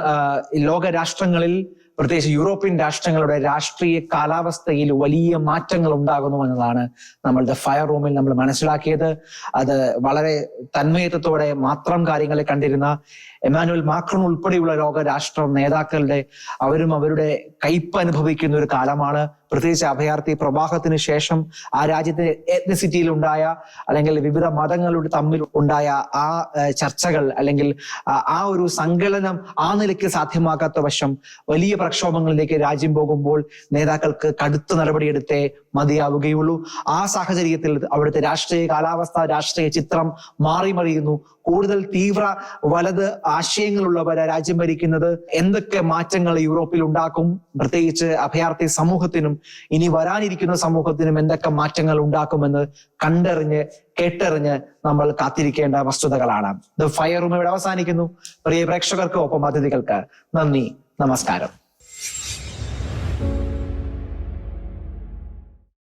ലോക രാഷ്ട്രങ്ങളിൽ പ്രത്യേകിച്ച് യൂറോപ്യൻ രാഷ്ട്രങ്ങളുടെ രാഷ്ട്രീയ കാലാവസ്ഥയിൽ വലിയ മാറ്റങ്ങൾ ഉണ്ടാകുന്നു എന്നതാണ് നമ്മളുടെ ഫയർ റൂമിൽ നമ്മൾ മനസ്സിലാക്കിയത്. അത് വളരെ തന്മയത്വത്തോടെ മാത്രം കാര്യങ്ങളെ കണ്ടിരുന്ന എമാനുവൽ മാക്രോൺ ഉൾപ്പെടെയുള്ള ലോക രാഷ്ട്ര നേതാക്കളുടെ അവരും അവരുടെ കയ്പ് അനുഭവിക്കുന്ന ഒരു കാലമാണ്. പ്രത്യേകിച്ച് അഭയാർത്ഥി പ്രവാഹത്തിന് ശേഷം ആ രാജ്യത്തെ എത്നിസിറ്റിയിൽ ഉണ്ടായ അല്ലെങ്കിൽ വിവിധ മതങ്ങളുടെ തമ്മിൽ ഉണ്ടായ ആ ചർച്ചകൾ അല്ലെങ്കിൽ ആ- ഒരു സങ്കലനം ആ നിലയ്ക്ക് സാധ്യമാക്കാത്ത വശം വലിയ പ്രക്ഷോഭങ്ങളിലേക്ക് രാജ്യം പോകുമ്പോൾ നേതാക്കൾക്ക് കടുത്ത നടപടിയെടുത്തേ മതിയാവുകയുള്ളൂ. ആ സാഹചര്യത്തിൽ അവിടുത്തെ രാഷ്ട്രീയ കാലാവസ്ഥ രാഷ്ട്രീയ ചിത്രം മാറി മറിയുന്നു കൂടുതൽ തീവ്ര വലത് ആശയങ്ങളുള്ളവരെ രാജ്യം ഭരിക്കുന്നത് എന്തൊക്കെ മാറ്റങ്ങൾ യൂറോപ്പിൽ ഉണ്ടാക്കും? പ്രത്യേകിച്ച് അഭയാർത്ഥി സമൂഹത്തിനും ഇനി വരാനിരിക്കുന്ന സമൂഹത്തിനും എന്തൊക്കെ മാറ്റങ്ങൾ ഉണ്ടാക്കുമെന്ന് കണ്ടറിഞ്ഞ് കേട്ടറിഞ്ഞ് നമ്മൾ കാത്തിരിക്കേണ്ട വസ്തുതകളാണ്. ദ ഫയർ റൂം ഇവിടെ അവസാനിക്കുന്നു. പ്രിയ പ്രേക്ഷകർക്ക് ഒപ്പം അതിഥികൾക്ക് നന്ദി നമസ്കാരം.